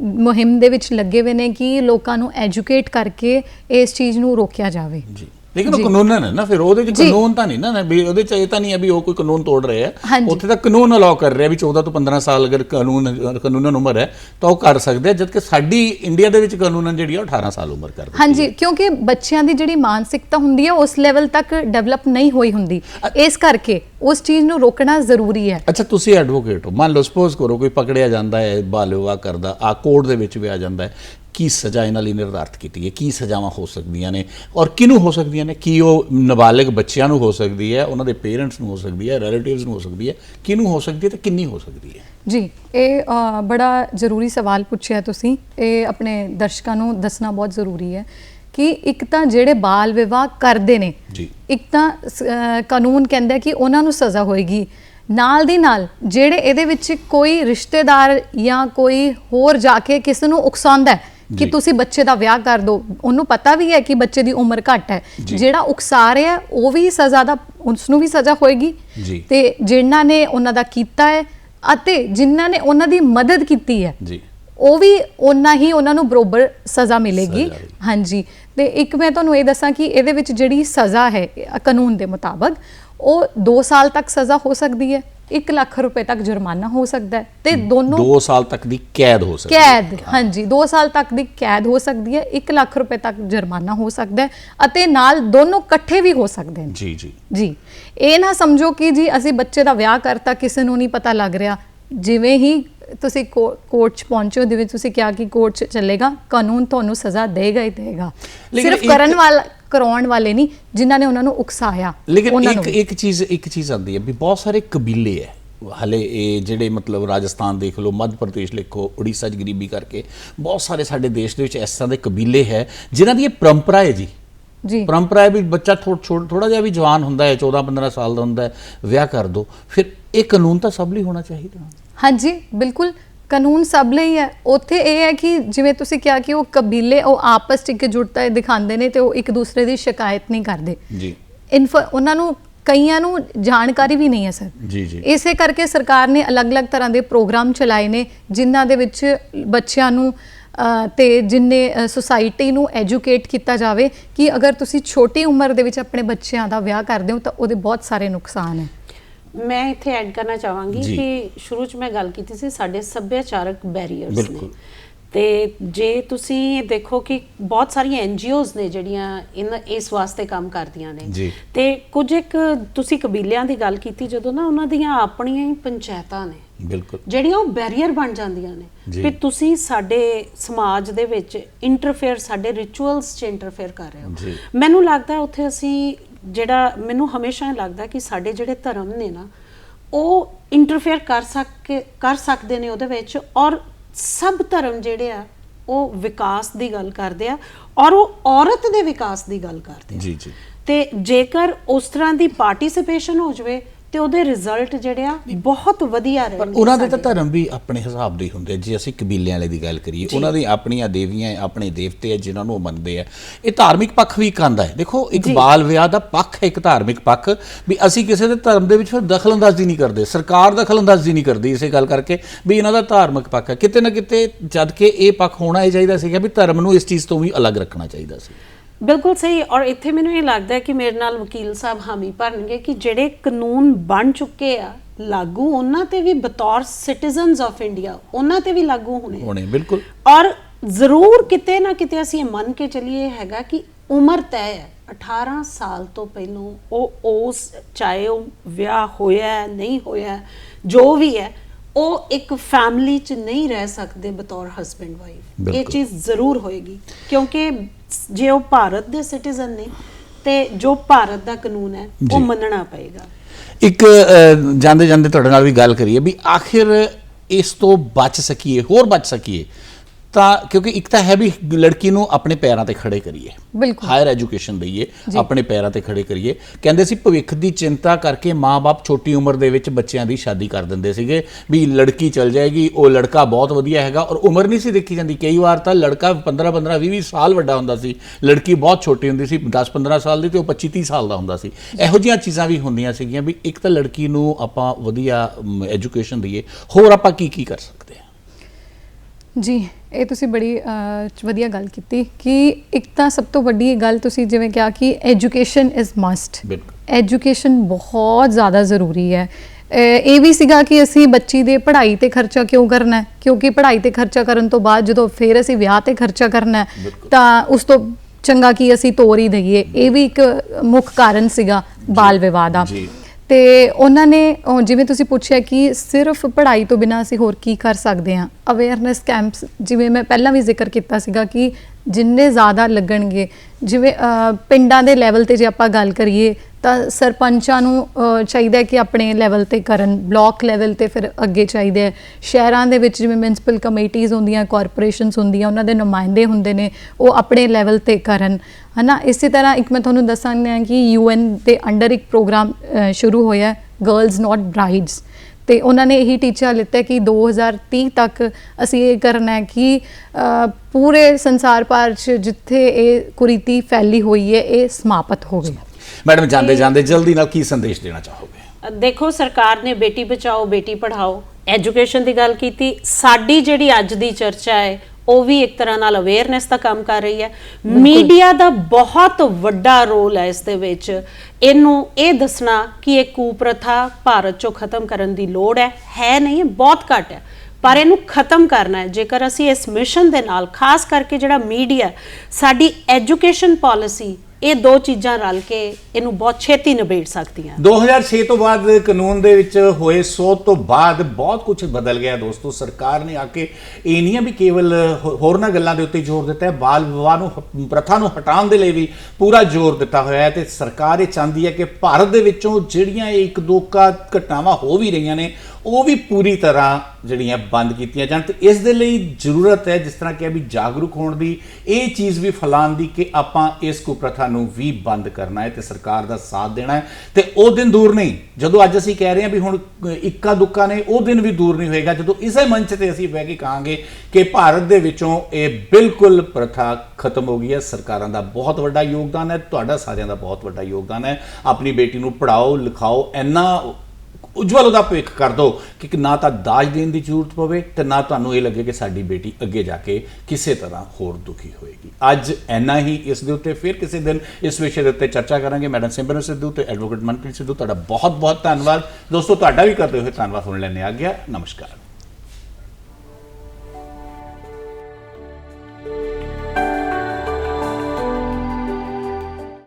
ਮੁਹਿੰਮ ਦੇ ਵਿੱਚ ਲੱਗੇ ਹੋਏ ਨੇ ਕਿ ਲੋਕਾਂ ਨੂੰ ਐਜੂਕੇਟ ਕਰਕੇ ਇਸ ਚੀਜ਼ ਨੂੰ ਰੋਕਿਆ ਜਾਵੇ। ਜੀ। ਲੇਕਿਨ ਉਹ ਕਾਨੂੰਨ ਹੈ ਨਾ ਫਿਰ ਉਹਦੇ ਚ ਜੀ। ਕਾਨੂੰਨ ਤਾਂ ਨਹੀਂ ਨਾ ਵੀ ਉਹਦੇ ਚ ਇਹ ਤਾਂ ਨਹੀਂ ਹੈ ਵੀ ਉਹ ਕੋਈ ਕਾਨੂੰਨ ਤੋੜ ਰਿਹਾ ਹੈ। ਉੱਥੇ ਤਾਂ ਕਾਨੂੰਨ ਅਲਾਉ ਕਰ ਰਿਹਾ ਵੀ 14 ਤੋਂ 15 ਸਾਲ ਅਗਰ ਕਾਨੂੰਨ ਕਾਨੂੰਨ ਉਮਰ ਹੈ ਤਾਂ ਉਹ ਕਰ ਸਕਦੇ ਆ ਜਦਕਿ ਸਾਡੀ ਇੰਡੀਆ ਦੇ ਵਿੱਚ ਕਾਨੂੰਨ ਜਿਹੜੀ ਆ ਉਹ 18 ਸਾਲ ਉਮਰ ਕਰ ਦਿੱਤੀ ਹਾਂਜੀ ਕਿਉਂਕਿ ਬੱਚਿਆਂ ਦੀ ਜਿਹੜੀ ਮਾਨਸਿਕਤਾ ਹੁੰਦੀ ਹੈ ਉਸ ਲੈਵਲ ਤੱਕ ਡਿਵੈਲਪ ਨਹੀਂ ਹੋਈ ਹੁੰਦੀ। ਇਸ ਕਰਕੇ ਉਸ ਚੀਜ਼ ਨੂੰ ਰੋਕਣਾ ਜ਼ਰੂਰੀ ਹੈ। ਅੱਛਾ ਤੁਸੀਂ ਐਡਵੋਕੇਟ ਹੋ। ਮੰਨ ਲਓ ਸਪੋਜ਼ ਕਰੋ ਕੋਈ ਪਕੜਿਆ ਜਾਂਦਾ ਹੈ ਬਾਲ ਵਿਵਾਹ ਕਰਦਾ ਆ ਕੋਰਟ ਦੇ ਵਿੱਚ ਵੀ ਆ ਜਾਂਦਾ ਹੈ। ਕੀ ਸਜ਼ਾ ਇਹਨਾਂ ਲਈ ਨਿਰਧਾਰਤ ਕੀਤੀ ਹੈ ਕੀ ਸਜ਼ਾਵਾਂ ਹੋ ਸਕਦੀਆਂ ਨੇ ਔਰ ਕਿਹਨੂੰ ਹੋ ਸਕਦੀਆਂ ਨੇ ਕੀ ਉਹ ਨਾਬਾਲਗ ਬੱਚਿਆਂ ਨੂੰ ਹੋ ਸਕਦੀ ਹੈ ਉਹਨਾਂ ਦੇ ਪੇਰੈਂਟਸ ਨੂੰ ਹੋ ਸਕਦੀ ਹੈ ਰਿਲੇਟਿਵਸ ਨੂੰ ਹੋ ਸਕਦੀ ਹੈ ਕਿਹਨੂੰ ਹੋ ਸਕਦੀ ਹੈ ਤੇ ਕਿੰਨੀ ਹੋ ਸਕਦੀ ਹੈ? ਜੀ ਇਹ ਬੜਾ ਜ਼ਰੂਰੀ ਸਵਾਲ ਪੁੱਛਿਆ ਤੁਸੀਂ। ਇਹ ਆਪਣੇ ਦਰਸ਼ਕਾਂ ਨੂੰ ਦੱਸਣਾ ਬਹੁਤ ਜ਼ਰੂਰੀ ਹੈ ਕਿ ਇੱਕ ਤਾਂ ਜਿਹੜੇ ਬਾਲ ਵਿਵਾਹ ਕਰਦੇ ਨੇ ਜੀ। ਇੱਕ ਤਾਂ ਕਾਨੂੰਨ ਕਹਿੰਦਾ ਕਿ ਉਹਨਾਂ ਨੂੰ ਸਜ਼ਾ ਹੋਏਗੀ। ਨਾਲ ਦੀ ਨਾਲ ਜਿਹੜੇ ਇਹਦੇ ਵਿੱਚ ਕੋਈ ਰਿਸ਼ਤੇਦਾਰ ਜਾਂ ਕੋਈ ਹੋਰ ਜਾ ਕੇ ਕਿਸੇ ਨੂੰ ਉਕਸਾਉਂਦਾ ਹੈ ਕਿ। ਤੁਸੀਂ ਬੱਚੇ ਦਾ ਵਿਆਹ ਕਰ ਦਿਓ ਉਹਨੂੰ ਪਤਾ ਵੀ ਹੈ ਕਿ ਬੱਚੇ ਦੀ ਉਮਰ ਘੱਟ ਹੈ। ਜਿਹੜਾ ਉਕਸਾ ਰਿਹਾ ਉਹ ਵੀ ਸਜ਼ਾ ਦਾ ਉਸ ਨੂੰ ਵੀ ਸਜ਼ਾ ਹੋਏਗੀ। ਤੇ ਜਿਨ੍ਹਾਂ ਨੇ ਉਹਨਾਂ ਦਾ ਕੀਤਾ ਹੈ ਅਤੇ ਜਿਨ੍ਹਾਂ ਨੇ ਉਹਨਾਂ ਦੀ ਮਦਦ ਕੀਤੀ ਹੈ ਜੀ ਉਹ ਵੀ ਉਹਨਾਂ ਹੀ ਉਹਨਾਂ ਨੂੰ ਬਰੋਬਰ ਸਜ਼ਾ ਮਿਲੇਗੀ। ਹਾਂਜੀ ਤੇ ਇੱਕ ਮੈਂ ਤੁਹਾਨੂੰ ਇਹ ਦੱਸਾਂ ਕਿ ਇਹਦੇ ਵਿੱਚ ਜਿਹੜੀ ਸਜ਼ਾ ਹੈ ਕਾਨੂੰਨ ਦੇ ਮੁਤਾਬਕ ਉਹ 2 ਸਾਲ ਤੱਕ ਸਜ਼ਾ ਹੋ ਸਕਦੀ ਹੈ 1 ਲੱਖ ਰੁਪਏ ਤੱਕ ਜੁਰਮਾਨਾ ਹੋ ਸਕਦਾ ਹੈ ਤੇ ਦੋਨੋਂ 2 ਸਾਲ ਤੱਕ ਦੀ ਕੈਦ ਹੋ ਸਕਦੀ ਹੈ। ਕੈਦ ਹਾਂਜੀ 2 ਸਾਲ ਤੱਕ ਦੀ ਕੈਦ ਹੋ ਸਕਦੀ ਹੈ 1 ਲੱਖ ਰੁਪਏ ਤੱਕ ਜੁਰਮਾਨਾ ਹੋ ਸਕਦਾ ਹੈ ਅਤੇ ਨਾਲ ਦੋਨੋਂ ਇਕੱਠੇ ਵੀ ਹੋ ਸਕਦੇ ਨੇ। ਜੀ ਜੀ। ਜੀ। ਇਹ ਨਾ ਸਮਝੋ ਕਿ ਜੀ ਅਸੀਂ ਬੱਚੇ ਦਾ ਵਿਆਹ ਕਰਤਾ ਕਿਸੇ ਨੂੰ ਨਹੀਂ ਪਤਾ ਲੱਗ ਰਿਹਾ। ਜਿਵੇਂ ਹੀ ਤੁਸੀਂ ਕੋਰਟ 'ਚ ਪਹੁੰਚੋ ਦੇ ਵਿੱਚ ਤੁਸੀਂ ਕਿਹਾ ਕਿ ਕੋਰਟ 'ਚ ਚੱਲੇਗਾ ਕਾਨੂੰਨ ਤੁਹਾਨੂੰ ਸਜ਼ਾ ਦੇਗਾ ਹੀ ਦੇਗਾ। ਸਿਰਫ ਕਰਨ ਵਾਲਾ ਕਰਾਉਣ ਵਾਲੇ ਨਹੀਂ ਜਿਨ੍ਹਾਂ ਨੇ ਉਹਨਾਂ ਨੂੰ ਉਕਸਾਇਆ ਲੇਕਿਨ ਇੱਕ ਇੱਕ ਚੀਜ਼ ਇੱਕ ਚੀਜ਼ ਆਉਂਦੀ ਹੈ ਵੀ ਬਹੁਤ ਸਾਰੇ ਕਬੀਲੇ ਹੈ। ਹਲੇ ਇਹ ਜਿਹੜੇ ਮਤਲਬ ਰਾਜਸਥਾਨ ਦੇਖ ਲਓ ਮੱਧ ਪ੍ਰਦੇਸ਼ ਦੇਖੋ ਉੜੀਸਾ 'ਚ ਗਰੀਬੀ ਕਰਕੇ ਬਹੁਤ ਸਾਰੇ ਸਾਡੇ ਦੇਸ਼ ਦੇ ਵਿੱਚ ਇਸ ਤਰ੍ਹਾਂ ਦੇ ਕਬੀਲੇ ਹੈ ਜਿਨ੍ਹਾਂ ਦੀ ਇਹ ਪਰੰਪਰਾ ਹੈ ਜੀ। ਜੀ। ਪਰੰਪਰਾ ਹੈ ਵੀ ਬੱਚਾ ਥੋੜਾ ਜਿਹਾ ਵੀ ਜਵਾਨ ਹੁੰਦਾ ਹੈ 14 15 ਸਾਲ ਦਾ ਹੁੰਦਾ ਹੈ ਵਿਆਹ ਕਰ ਦੋ ਫਿਰ ਇਹ ਕਾਨੂੰਨ ਤਾਂ ਸਭ ਲਈ ਹੋਣਾ ਚਾਹੀਦਾ। ਹਾਂਜੀ ਬਿਲਕੁਲ। ਕਾਨੂੰਨ ਸਭ ਲਈ ਹੈ। ਉੱਥੇ ਇਹ ਹੈ ਕਿ ਜਿਵੇਂ ਤੁਸੀਂ ਕਿਹਾ ਕਿ ਉਹ ਕਬੀਲੇ ਉਹ ਆਪਸ 'ਚ ਇਕਜੁੱਟਤਾ ਦਿਖਾਉਂਦੇ ਨੇ ਤੇ ਉਹ ਇੱਕ ਦੂਸਰੇ ਦੀ ਸ਼ਿਕਾਇਤ ਨਹੀਂ ਕਰਦੇ। ਜੀ। ਉਹਨਾਂ ਨੂੰ ਕਈਆਂ ਨੂੰ ਜਾਣਕਾਰੀ ਵੀ ਨਹੀਂ ਹੈ ਸਰ। ਜੀ ਜੀ। ਇਸੇ ਕਰਕੇ ਸਰਕਾਰ ਨੇ ਅਲੱਗ-ਅਲੱਗ ਤਰ੍ਹਾਂ ਦੇ ਪ੍ਰੋਗਰਾਮ ਚਲਾਏ ਨੇ ਜਿਨ੍ਹਾਂ ਦੇ ਵਿੱਚ ਬੱਚਿਆਂ ਨੂੰ ਤੇ ਜਿੰਨੇ ਸੁਸਾਇਟੀ ਨੂੰ ਐਜੂਕੇਟ ਕੀਤਾ ਜਾਵੇ ਕਿ ਅਗਰ ਤੁਸੀਂ ਛੋਟੀ ਉਮਰ ਦੇ ਵਿੱਚ ਆਪਣੇ ਬੱਚਿਆਂ ਦਾ ਵਿਆਹ ਕਰਦੇ ਹੋ ਤਾਂ ਉਹਦੇ ਬਹੁਤ ਸਾਰੇ ਨੁਕਸਾਨ ਹੈ। ਮੈਂ ਇੱਥੇ ਐਡ ਕਰਨਾ ਚਾਹਾਂਗੀ ਜੀ। ਕਿ ਸ਼ੁਰੂ 'ਚ ਮੈਂ ਗੱਲ ਕੀਤੀ ਸੀ ਸਾਡੇ ਸੱਭਿਆਚਾਰਕ ਬੈਰੀਅਰਸ ਨੇ ਬਿਲਕੁਲ। ਤੇ ਜੇ ਤੁਸੀਂ ਦੇਖੋ ਕਿ ਬਹੁਤ ਸਾਰੀਆਂ ਐਨਜੀਓਜ਼ ਨੇ ਜਿਹੜੀਆਂ ਇਨ ਇਸ ਵਾਸਤੇ ਕੰਮ ਕਰਦੀਆਂ ਨੇ ਜੀ। ਤੇ ਕੁਝ ਇੱਕ ਤੁਸੀਂ ਕਬੀਲਿਆਂ ਦੀ ਗੱਲ ਕੀਤੀ ਜਦੋਂ ਨਾ ਉਹਨਾਂ ਦੀਆਂ ਆਪਣੀਆਂ ਹੀ ਪੰਚਾਇਤਾਂ ਨੇ ਬਿਲਕੁਲ ਜਿਹੜੀਆਂ ਉਹ ਬੈਰੀਅਰ ਬਣ ਜਾਂਦੀਆਂ ਜੀ। ਨੇ ਵੀ ਤੁਸੀਂ ਸਾਡੇ ਸਮਾਜ ਦੇ ਵਿੱਚ ਇੰਟਰਫੇਅਰ ਸਾਡੇ ਰਿਚੁਅਲਸ 'ਚ ਇੰਟਰਫੇਅਰ ਕਰ ਰਹੇ ਜੀ। ਹੋ ਮੈਨੂੰ ਲੱਗਦਾ ਉੱਥੇ ਅਸੀਂ ਜਿਹੜਾ ਮੈਨੂੰ ਹਮੇਸ਼ਾ ਇਹ ਲੱਗਦਾ ਕਿ ਸਾਡੇ ਜਿਹੜੇ ਧਰਮ ਨੇ ਨਾ ਉਹ ਇੰਟਰਫੇਅਰ ਕਰ ਸਕ ਕਰ ਸਕਦੇ ਨੇ ਉਹਦੇ ਵਿੱਚ ਔਰ ਸਭ ਧਰਮ ਜਿਹੜੇ ਆ ਉਹ ਵਿਕਾਸ ਦੀ ਗੱਲ ਕਰਦੇ ਆ ਔਰ ਉਹ ਔਰਤ ਦੇ ਵਿਕਾਸ ਦੀ ਗੱਲ ਕਰਦੇ ਆ। ਜੀ ਜੀ। ਤੇ ਜੇਕਰ ਉਸ ਤਰ੍ਹਾਂ ਦੀ ਪਾਰਟਿਸਿਪੇਸ਼ਨ ਹੋ ਜਾਵੇ ਤੇ ਉਹਦੇ ਰਿਜ਼ਲਟ ਜਿਹੜੇ ਆ ਬਹੁਤ ਵਧੀਆ ਪਰ ਰਹਿਣਗੇ ਉਹਨਾਂ ਦੇ ਤਾਂ। ਧਰਮ ਵੀ ਆਪਣੇ ਹਿਸਾਬ ਦੇ ਹੁੰਦੇ ਆ। ਜੇ ਅਸੀਂ ਕਬੀਲਿਆਂ ਵਾਲੇ ਦੀ ਗੱਲ ਕਰੀਏ ਉਹਨਾਂ ਦੀ ਆਪਣੀਆਂ ਦੇਵੀਆਂ ਆਪਣੇ ਦੇਵਤੇ ਆ ਜਿਨ੍ਹਾਂ ਨੂੰ ਉਹ ਮੰਨਦੇ ਆ। ਇਹ ਧਾਰਮਿਕ ਪੱਖ ਵੀ ਇੱਕ ਆਂਦਾ ਹੈ। ਦੇਖੋ ਇੱਕ। ਬਾਲ ਵਿਆਹ ਦਾ ਪੱਖ ਹੈ ਇੱਕ ਧਾਰਮਿਕ ਪੱਖ। ਵੀ ਅਸੀਂ ਕਿਸੇ ਦੇ ਧਰਮ ਦੇ ਵਿੱਚ ਫਿਰ ਦਖਲਅੰਦਾਜ਼ੀ ਨਹੀਂ ਕਰਦੇ। ਸਰਕਾਰ ਦਖਲਅੰਦਾਜ਼ੀ ਨਹੀਂ ਕਰਦੀ ਇਸੇ ਗੱਲ ਕਰਕੇ ਵੀ ਇਹਨਾਂ ਦਾ ਧਾਰਮਿਕ ਪੱਖ ਹੈ। ਕਿਤੇ ਨਾ ਕਿਤੇ ਜਦ ਕਿ ਇਹ ਪੱਖ ਹੋਣਾ ਹੀ ਚਾਹੀਦਾ ਸੀਗਾ ਵੀ ਧਰਮ ਨੂੰ ਇਸ ਚੀਜ਼ ਤੋਂ ਵੀ ਅਲੱਗ ਰੱਖਣਾ ਚਾਹੀਦਾ ਸੀ। ਬਿਲਕੁਲ ਸਹੀ ਔਰ ਇੱਥੇ ਮੈਨੂੰ ਇਹ ਲੱਗਦਾ ਹੈ ਕਿ ਮੇਰੇ ਨਾਲ ਵਕੀਲ ਸਾਹਿਬ ਹਾਮੀ ਭਰਨਗੇ ਕਿ ਜਿਹੜੇ ਕਾਨੂੰਨ ਬਣ ਚੁੱਕੇ ਆ ਲਾਗੂ ਉਹਨਾਂ ਤੇ ਵੀ ਬਤੌਰ ਸਿਟੀਜ਼ਨਸ ਆਫ ਇੰਡੀਆ ਉਹਨਾਂ ਤੇ ਵੀ ਲਾਗੂ ਹੋਣੇ। ਹੋਣੇ ਬਿਲਕੁਲ ਔਰ ਜ਼ਰੂਰ ਕਿਤੇ ਨਾ ਕਿਤੇ ਅਸੀਂ ਮੰਨ ਕੇ ਚੱਲੀਏ ਹੈਗਾ ਕਿ ਉਮਰ ਤੈਅ ਹੈ 18 ਸਾਲ ਤੋਂ ਪਹਿਲਾਂ ਉਹ ਉਸ ਚਾਹੇ ਉਹ ਵਿਆਹ ਹੋਇਆ ਨਹੀਂ ਹੋਇਆ ਜੋ ਵੀ ਹੈ ਉਹ ਇੱਕ ਫੈਮਿਲੀ 'ਚ ਨਹੀਂ ਰਹਿ ਸਕਦੇ ਬਤੌਰ ਹਸਬੈਂਡ ਵਾਈਫ ਇਹ। ਚੀਜ਼ ਜ਼ਰੂਰ ਹੋਏਗੀ ਕਿਉਂਕਿ ਜੇ ਉਹ ਭਾਰਤ ਦੇ ਸਿਟੀਜ਼ਨ ਨੇ ਤੇ ਜੋ ਭਾਰਤ ਦਾ ਕਾਨੂੰਨ ਹੈ। ਉਹ ਮੰਨਣਾ ਪਏਗਾ ਇੱਕ ਜਾਂਦੇ ਜਾਂਦੇ ਤੁਹਾਡੇ ਨਾਲ ਵੀ ਗੱਲ ਕਰੀਏ ਵੀ ਆਖਿਰ ਇਸ ਤੋਂ ਬਚ ਸਕੀਏ ਹੋਰ ਬਚ ਸਕੀਏ ਤਾਂ ਕਿਉਂਕਿ ਇੱਕ ਤਾਂ ਹੈ ਵੀ ਲੜਕੀ ਨੂੰ ਆਪਣੇ ਪੈਰਾਂ ਤੇ ਖੜੇ ਕਰੀਏ। ਬਿਲਕੁਲ। ਹਾਇਰ ਐਜੂਕੇਸ਼ਨ ਦਈਏ ਆਪਣੇ ਪੈਰਾਂ ਤੇ ਖੜੇ ਕਰੀਏ। ਕਹਿੰਦੇ ਸੀ ਭਵਿੱਖ ਦੀ ਚਿੰਤਾ ਕਰਕੇ ਮਾਪੇ ਛੋਟੀ ਉਮਰ ਦੇ ਵਿੱਚ ਬੱਚਿਆਂ ਦੀ ਸ਼ਾਦੀ ਕਰ ਦਿੰਦੇ ਸੀਗੇ ਵੀ ਲੜਕੀ ਚਲ ਜਾਏਗੀ ਉਹ ਲੜਕਾ ਬਹੁਤ ਵਧੀਆ ਹੈਗਾ ਔਰ ਉਮਰ ਨਹੀਂ ਸੀ ਦੇਖੀ ਜਾਂਦੀ। ਕਈ ਵਾਰ ਤਾਂ ਲੜਕਾ 15 15 20 20 ਸਾਲ ਵੱਡਾ ਹੁੰਦਾ ਸੀ ਲੜਕੀ ਬਹੁਤ ਛੋਟੀ ਹੁੰਦੀ ਸੀ 10 15 ਸਾਲ ਦੀ ਤੇ ਉਹ 25 30 ਸਾਲ ਦਾ ਹੁੰਦਾ ਸੀ। ਇਹੋ ਜਿਹੀਆਂ ਚੀਜ਼ਾਂ ਵੀ ਹੁੰਦੀਆਂ ਸੀਗੀਆਂ ਵੀ ਇੱਕ ਤਾਂ ਲੜਕੀ ਨੂੰ ਆਪਾਂ ਵਧੀਆ ਐਜੂਕੇਸ਼ਨ ਦਈਏ। ਹੋਰ ਆਪਾਂ ਕੀ ਕੀ ਕਰ ਸਕਦੇ ਹਾਂ? ਜੀ ਇਹ ਤੁਸੀਂ ਬੜੀ ਵਧੀਆ ਗੱਲ ਕੀਤੀ ਕਿ ਇੱਕ ਤਾਂ ਸਭ ਤੋਂ ਵੱਡੀ ਗੱਲ ਤੁਸੀਂ ਜਿਵੇਂ ਕਿਹਾ ਕਿ ਐਜੂਕੇਸ਼ਨ ਇਜ਼ ਮਸਟ ਐਜੂਕੇਸ਼ਨ ਬਹੁਤ ਜ਼ਿਆਦਾ ਜ਼ਰੂਰੀ ਹੈ। ਇਹ ਵੀ ਸੀਗਾ ਕਿ ਅਸੀਂ ਬੱਚੀ ਦੇ ਪੜ੍ਹਾਈ ਤੇ ਖਰਚਾ ਕਿਉਂ ਕਰਨਾ ਹੈ? ਕਿਉਂਕਿ ਪੜ੍ਹਾਈ ਤੇ ਖਰਚਾ ਕਰਨ ਤੋਂ ਬਾਅਦ ਜਦੋਂ ਫਿਰ ਅਸੀਂ ਵਿਆਹ ਤੇ ਖਰਚਾ ਕਰਨਾ। ਤਾਂ ਉਸ ਤੋਂ ਚੰਗਾ ਕਿ ਅਸੀਂ ਤੋਰ ਹੀ ਦਈਏ। ਇਹ ਵੀ ਇੱਕ ਮੁੱਖ ਕਾਰਨ ਸੀਗਾ ਬਾਲ ਵਿਵਾਹ ਦਾ। ਜੀ। ਤੇ ਉਹਨਾਂ ਨੇ ਉਹ ਜਿਵੇਂ ਤੁਸੀਂ ਪੁੱਛਿਆ ਕਿ ਸਿਰਫ ਪੜ੍ਹਾਈ ਤੋਂ ਬਿਨਾਂ ਅਸੀਂ ਹੋਰ ਕੀ ਕਰ ਸਕਦੇ ਹਾਂ? ਅਵੇਅਰਨੈਸ ਕੈਂਪਸ ਜਿਵੇਂ ਮੈਂ ਪਹਿਲਾਂ ਵੀ ਜ਼ਿਕਰ ਕੀਤਾ ਸੀਗਾ ਕਿ ਜਿੰਨੇ ਜ਼ਿਆਦਾ ਲੱਗਣਗੇ ਜਿਵੇਂ ਅਹ, ਪਿੰਡਾਂ ਦੇ ਲੈਵਲ ਤੇ ਜੇ ਆਪਾਂ ਗੱਲ ਕਰੀਏ ਤਾਂ ਸਰਪੰਚਾਂ ਨੂੰ ਅਹ, ਚਾਹੀਦਾ ਹੈ ਕਿ ਆਪਣੇ ਲੈਵਲ ਤੇ ਕਰਨ ਬਲਾਕ ਲੈਵਲ ਤੇ ਫਿਰ ਅੱਗੇ ਚਾਹੀਦੇ ਹੈ। ਸ਼ਹਿਰਾਂ ਦੇ ਵਿੱਚ ਜਿਵੇਂ ਮਿਊਨਿਸਪਲ ਕਮੇਟੀਆਂ ਹੁੰਦੀਆਂ ਕਾਰਪੋਰੇਸ਼ਨਸ ਹੁੰਦੀਆਂ ਉਹਨਾਂ ਦੇ ਨੁਮਾਇੰਦੇ ਹੁੰਦੇ ਨੇ ਉਹ ਆਪਣੇ ਲੈਵਲ ਤੇ ਕਰਨ। ਹਨਾ? ਇਸੇ ਤਰ੍ਹਾਂ ਇੱਕ ਮੈਂ ਤੁਹਾਨੂੰ ਦੱਸਾਂਗਾ ਕਿ ਯੂਐਨ ਦੇ ਅੰਡਰ ਇੱਕ ਪ੍ਰੋਗਰਾਮ ਅਹ, ਸ਼ੁਰੂ ਹੋਇਆ ਗਰਲਸ ਨਾਟ ਬ੍ਰਾਈਡਸ ਤੇ ਉਹਨਾਂ ਨੇ ਇਹੀ ਟੀਚਾ ਲਿੱਤਾ ਹੈ ਕਿ 2030 ਤੱਕ ਅਸੀਂ ਇਹ ਕਰਨਾ ਹੈ ਕਿ ਅਹ, ਪੂਰੇ ਸੰਸਾਰ ਭਰ 'ਚ ਜਿੱਥੇ ਇਹ ਕੁਰੀਤੀ ਫੈਲੀ ਹੋਈ ਹੈ ਇਹ ਸਮਾਪਤ ਹੋਵੇ ਮੈਡਮ ਜਾਂਦੇ ਜਾਂਦੇ ਜਲਦੀ ਨਾਲ ਕੀ ਸੰਦੇਸ਼ ਦੇਣਾ ਚਾਹੋਗੇ? ਦੇਖੋ ਸਰਕਾਰ ਨੇ ਬੇਟੀ ਬਚਾਓ ਬੇਟੀ ਪੜ੍ਹਾਓ ਐਜੂਕੇਸ਼ਨ ਦੀ ਗੱਲ ਕੀਤੀ। ਸਾਡੀ ਜਿਹੜੀ ਅੱਜ ਦੀ ਚਰਚਾ ਹੈ ਉਹ ਵੀ ਇੱਕ ਤਰ੍ਹਾਂ ਨਾਲ ਅਵੇਅਰਨੈਸ ਦਾ ਕੰਮ ਕਰ ਰਹੀ ਹੈ। ਮੀਡੀਆ ਦਾ ਬਹੁਤ ਵੱਡਾ ਰੋਲ ਹੈ ਇਸ ਦੇ ਵਿੱਚ। ਇਹਨੂੰ ਇਹ ਦੱਸਣਾ ਕਿ ਇਹ ਕੁਪ੍ਰਥਾ ਭਾਰਤ ਚੋਂ ਖਤਮ ਕਰਨ ਦੀ ਲੋੜ ਹੈ। ਹੈ ਨਹੀਂ ਬਹੁਤ ਘੱਟ ਹੈ। ਪਰ ਇਹਨੂੰ ਖਤਮ ਕਰਨਾ ਹੈ। ਜੇਕਰ ਅਸੀਂ ਇਸ ਮਿਸ਼ਨ ਦੇ ਨਾਲ ਖਾਸ ਕਰਕੇ ਜਿਹੜਾ ਮੀਡੀਆ ਸਾਡੀ ਐਜੂਕੇਸ਼ਨ ਪਾਲਿਸੀ ਇਹ ਦੋ ਚੀਜ਼ਾਂ ਰਲ ਕੇ ਇਹਨੂੰ ਬਹੁਤ ਛੇਤੀ ਨਿਬੇੜ ਸਕਦੀਆਂ। 2006 ਤੋਂ ਬਾਅਦ ਕਾਨੂੰਨ ਦੇ ਵਿੱਚ ਹੋਏ ਸੋਧ ਤੋਂ ਬਾਅਦ ਬਹੁਤ ਕੁਝ ਬਦਲ ਗਿਆ ਦੋਸਤੋ। ਸਰਕਾਰ ਨੇ ਆ ਕੇ ਇਹ ਨਹੀਂ ਹੈ ਵੀ ਕੇਵਲ ਹੋ- ਹੋਰਨਾਂ ਗੱਲਾਂ ਦੇ ਉੱਤੇ ਜ਼ੋਰ ਦਿੱਤਾ ਹੈ, ਬਾਲ ਵਿਵਾਹ ਨੂੰ ਪ੍ਰਥਾ ਨੂੰ ਹਟਾਉਣ ਦੇ ਲਈ ਵੀ ਪੂਰਾ ਜ਼ੋਰ ਦਿੱਤਾ ਹੋਇਆ ਹੈ ਤੇ ਸਰਕਾਰ ਇਹ ਚਾਹੁੰਦੀ ਹੈ ਕਿ ਭਾਰਤ ਦੇ ਵਿੱਚੋਂ ਜਿਹੜੀਆਂ ਇਹ ਇੱਕ ਦੋ ਘਟਨਾਵਾਂ ਹੋ ਵੀ ਰਹੀਆਂ ਨੇ ਉਹ ਵੀ ਪੂਰੀ ਤਰ੍ਹਾਂ ਜਿਹੜੀਆਂ ਬੰਦ ਕੀਤੀਆਂ ਜਾਣ ਤੇ ਇਸ ਦੇ ਲਈ ਜ਼ਰੂਰਤ ਹੈ ਜਿਸ ਤਰ੍ਹਾਂ ਕਿ ਵੀ ਜਾਗਰੂਕ ਹੋਣ ਦੀ ਇਹ ਚੀਜ਼ ਵੀ ਫੈਲਾਉਣ ਦੀ ਕਿ ਆਪਾਂ ਇਸ ਕੁਪ੍ਰਥਾ ਨੂੰ ਵੀ ਬੰਦ ਕਰਨਾ ਹੈ ਤੇ ਸਰਕਾਰ ਦਾ ਸਾਥ ਦੇਣਾ ਹੈ ਤੇ ਉਹ ਦਿਨ ਦੂਰ ਨਹੀਂ। ਜਦੋਂ ਅੱਜ ਅਸੀਂ ਕਹਿ ਰਹੇ ਹਾਂ ਵੀ ਹੁਣ ਅ, ਇੱਕਾ ਦੁੱਕਾ ਨੇ ਉਹ ਦਿਨ ਵੀ ਦੂਰ ਨਹੀਂ ਹੋਏਗਾ। ਜਦੋਂ ਇਸੇ ਮੰਚ ਤੇ ਅਸੀਂ ਬਹਿ ਕੇ ਕਹਾਂਗੇ ਕਿ ਭਾਰਤ ਦੇ ਵਿੱਚੋਂ ਇਹ ਬਿਲਕੁਲ ਪ੍ਰਥਾ ਖਤਮ ਹੋ ਗਈ ਹੈ। ਸਰਕਾਰਾਂ ਦਾ ਬਹੁਤ ਵੱਡਾ ਯੋਗਦਾਨ ਹੈ ਤੁਹਾਡਾ ਸਾਰਿਆਂ ਦਾ ਬਹੁਤ ਵੱਡਾ ਯੋਗਦਾਨ ਹੈ। ਆਪਣੀ ਬੇਟੀ ਨੂੰ ਪੜ੍ਹਾਓ ਲਿਖਾਓ ਇੰਨਾ ਉਜਵਲ ਉਹਦਾ ਭਵਿੱਖ ਕਰ ਦਿਓ ਕਿ ਨਾ ਤਾਂ ਦਾਜ ਦੇਣ ਦੀ ਜ਼ਰੂਰਤ ਪਵੇ ਤੇ ਨਾ ਤੁਹਾਨੂੰ ਇਹ ਲੱਗੇ ਕਿ ਸਾਡੀ ਬੇਟੀ ਅੱਗੇ ਜਾ ਕੇ ਕਿਸੇ ਤਰ੍ਹਾਂ ਹੋਰ ਦੁਖੀ ਹੋਏਗੀ। ਅੱਜ ਐਨਾ ਹੀ ਇਸ ਦੇ ਉੱਤੇ ਫਿਰ ਕਿਸੇ ਦਿਨ ਇਸ ਵਿਸ਼ੇ ਦੇ ਉੱਤੇ ਚਰਚਾ ਕਰਾਂਗੇ। ਮੈਡਮ ਸਿਮਰਨ ਸਿੱਧੂ ਤੇ ਐਡਵੋਕੇਟ ਮਨਪ੍ਰੀਤ ਸਿੱਧੂ, ਤੁਹਾਡਾ ਬਹੁਤ ਬਹੁਤ ਧੰਨਵਾਦ। ਦੋਸਤੋ, ਤੁਹਾਡਾ ਵੀ ਕਰਦੇ ਹੋਏ ਧੰਨਵਾਦ। ਹੁਣ ਲੈਣੇ ਆ ਗਿਆ ਨਮਸਕਾਰ।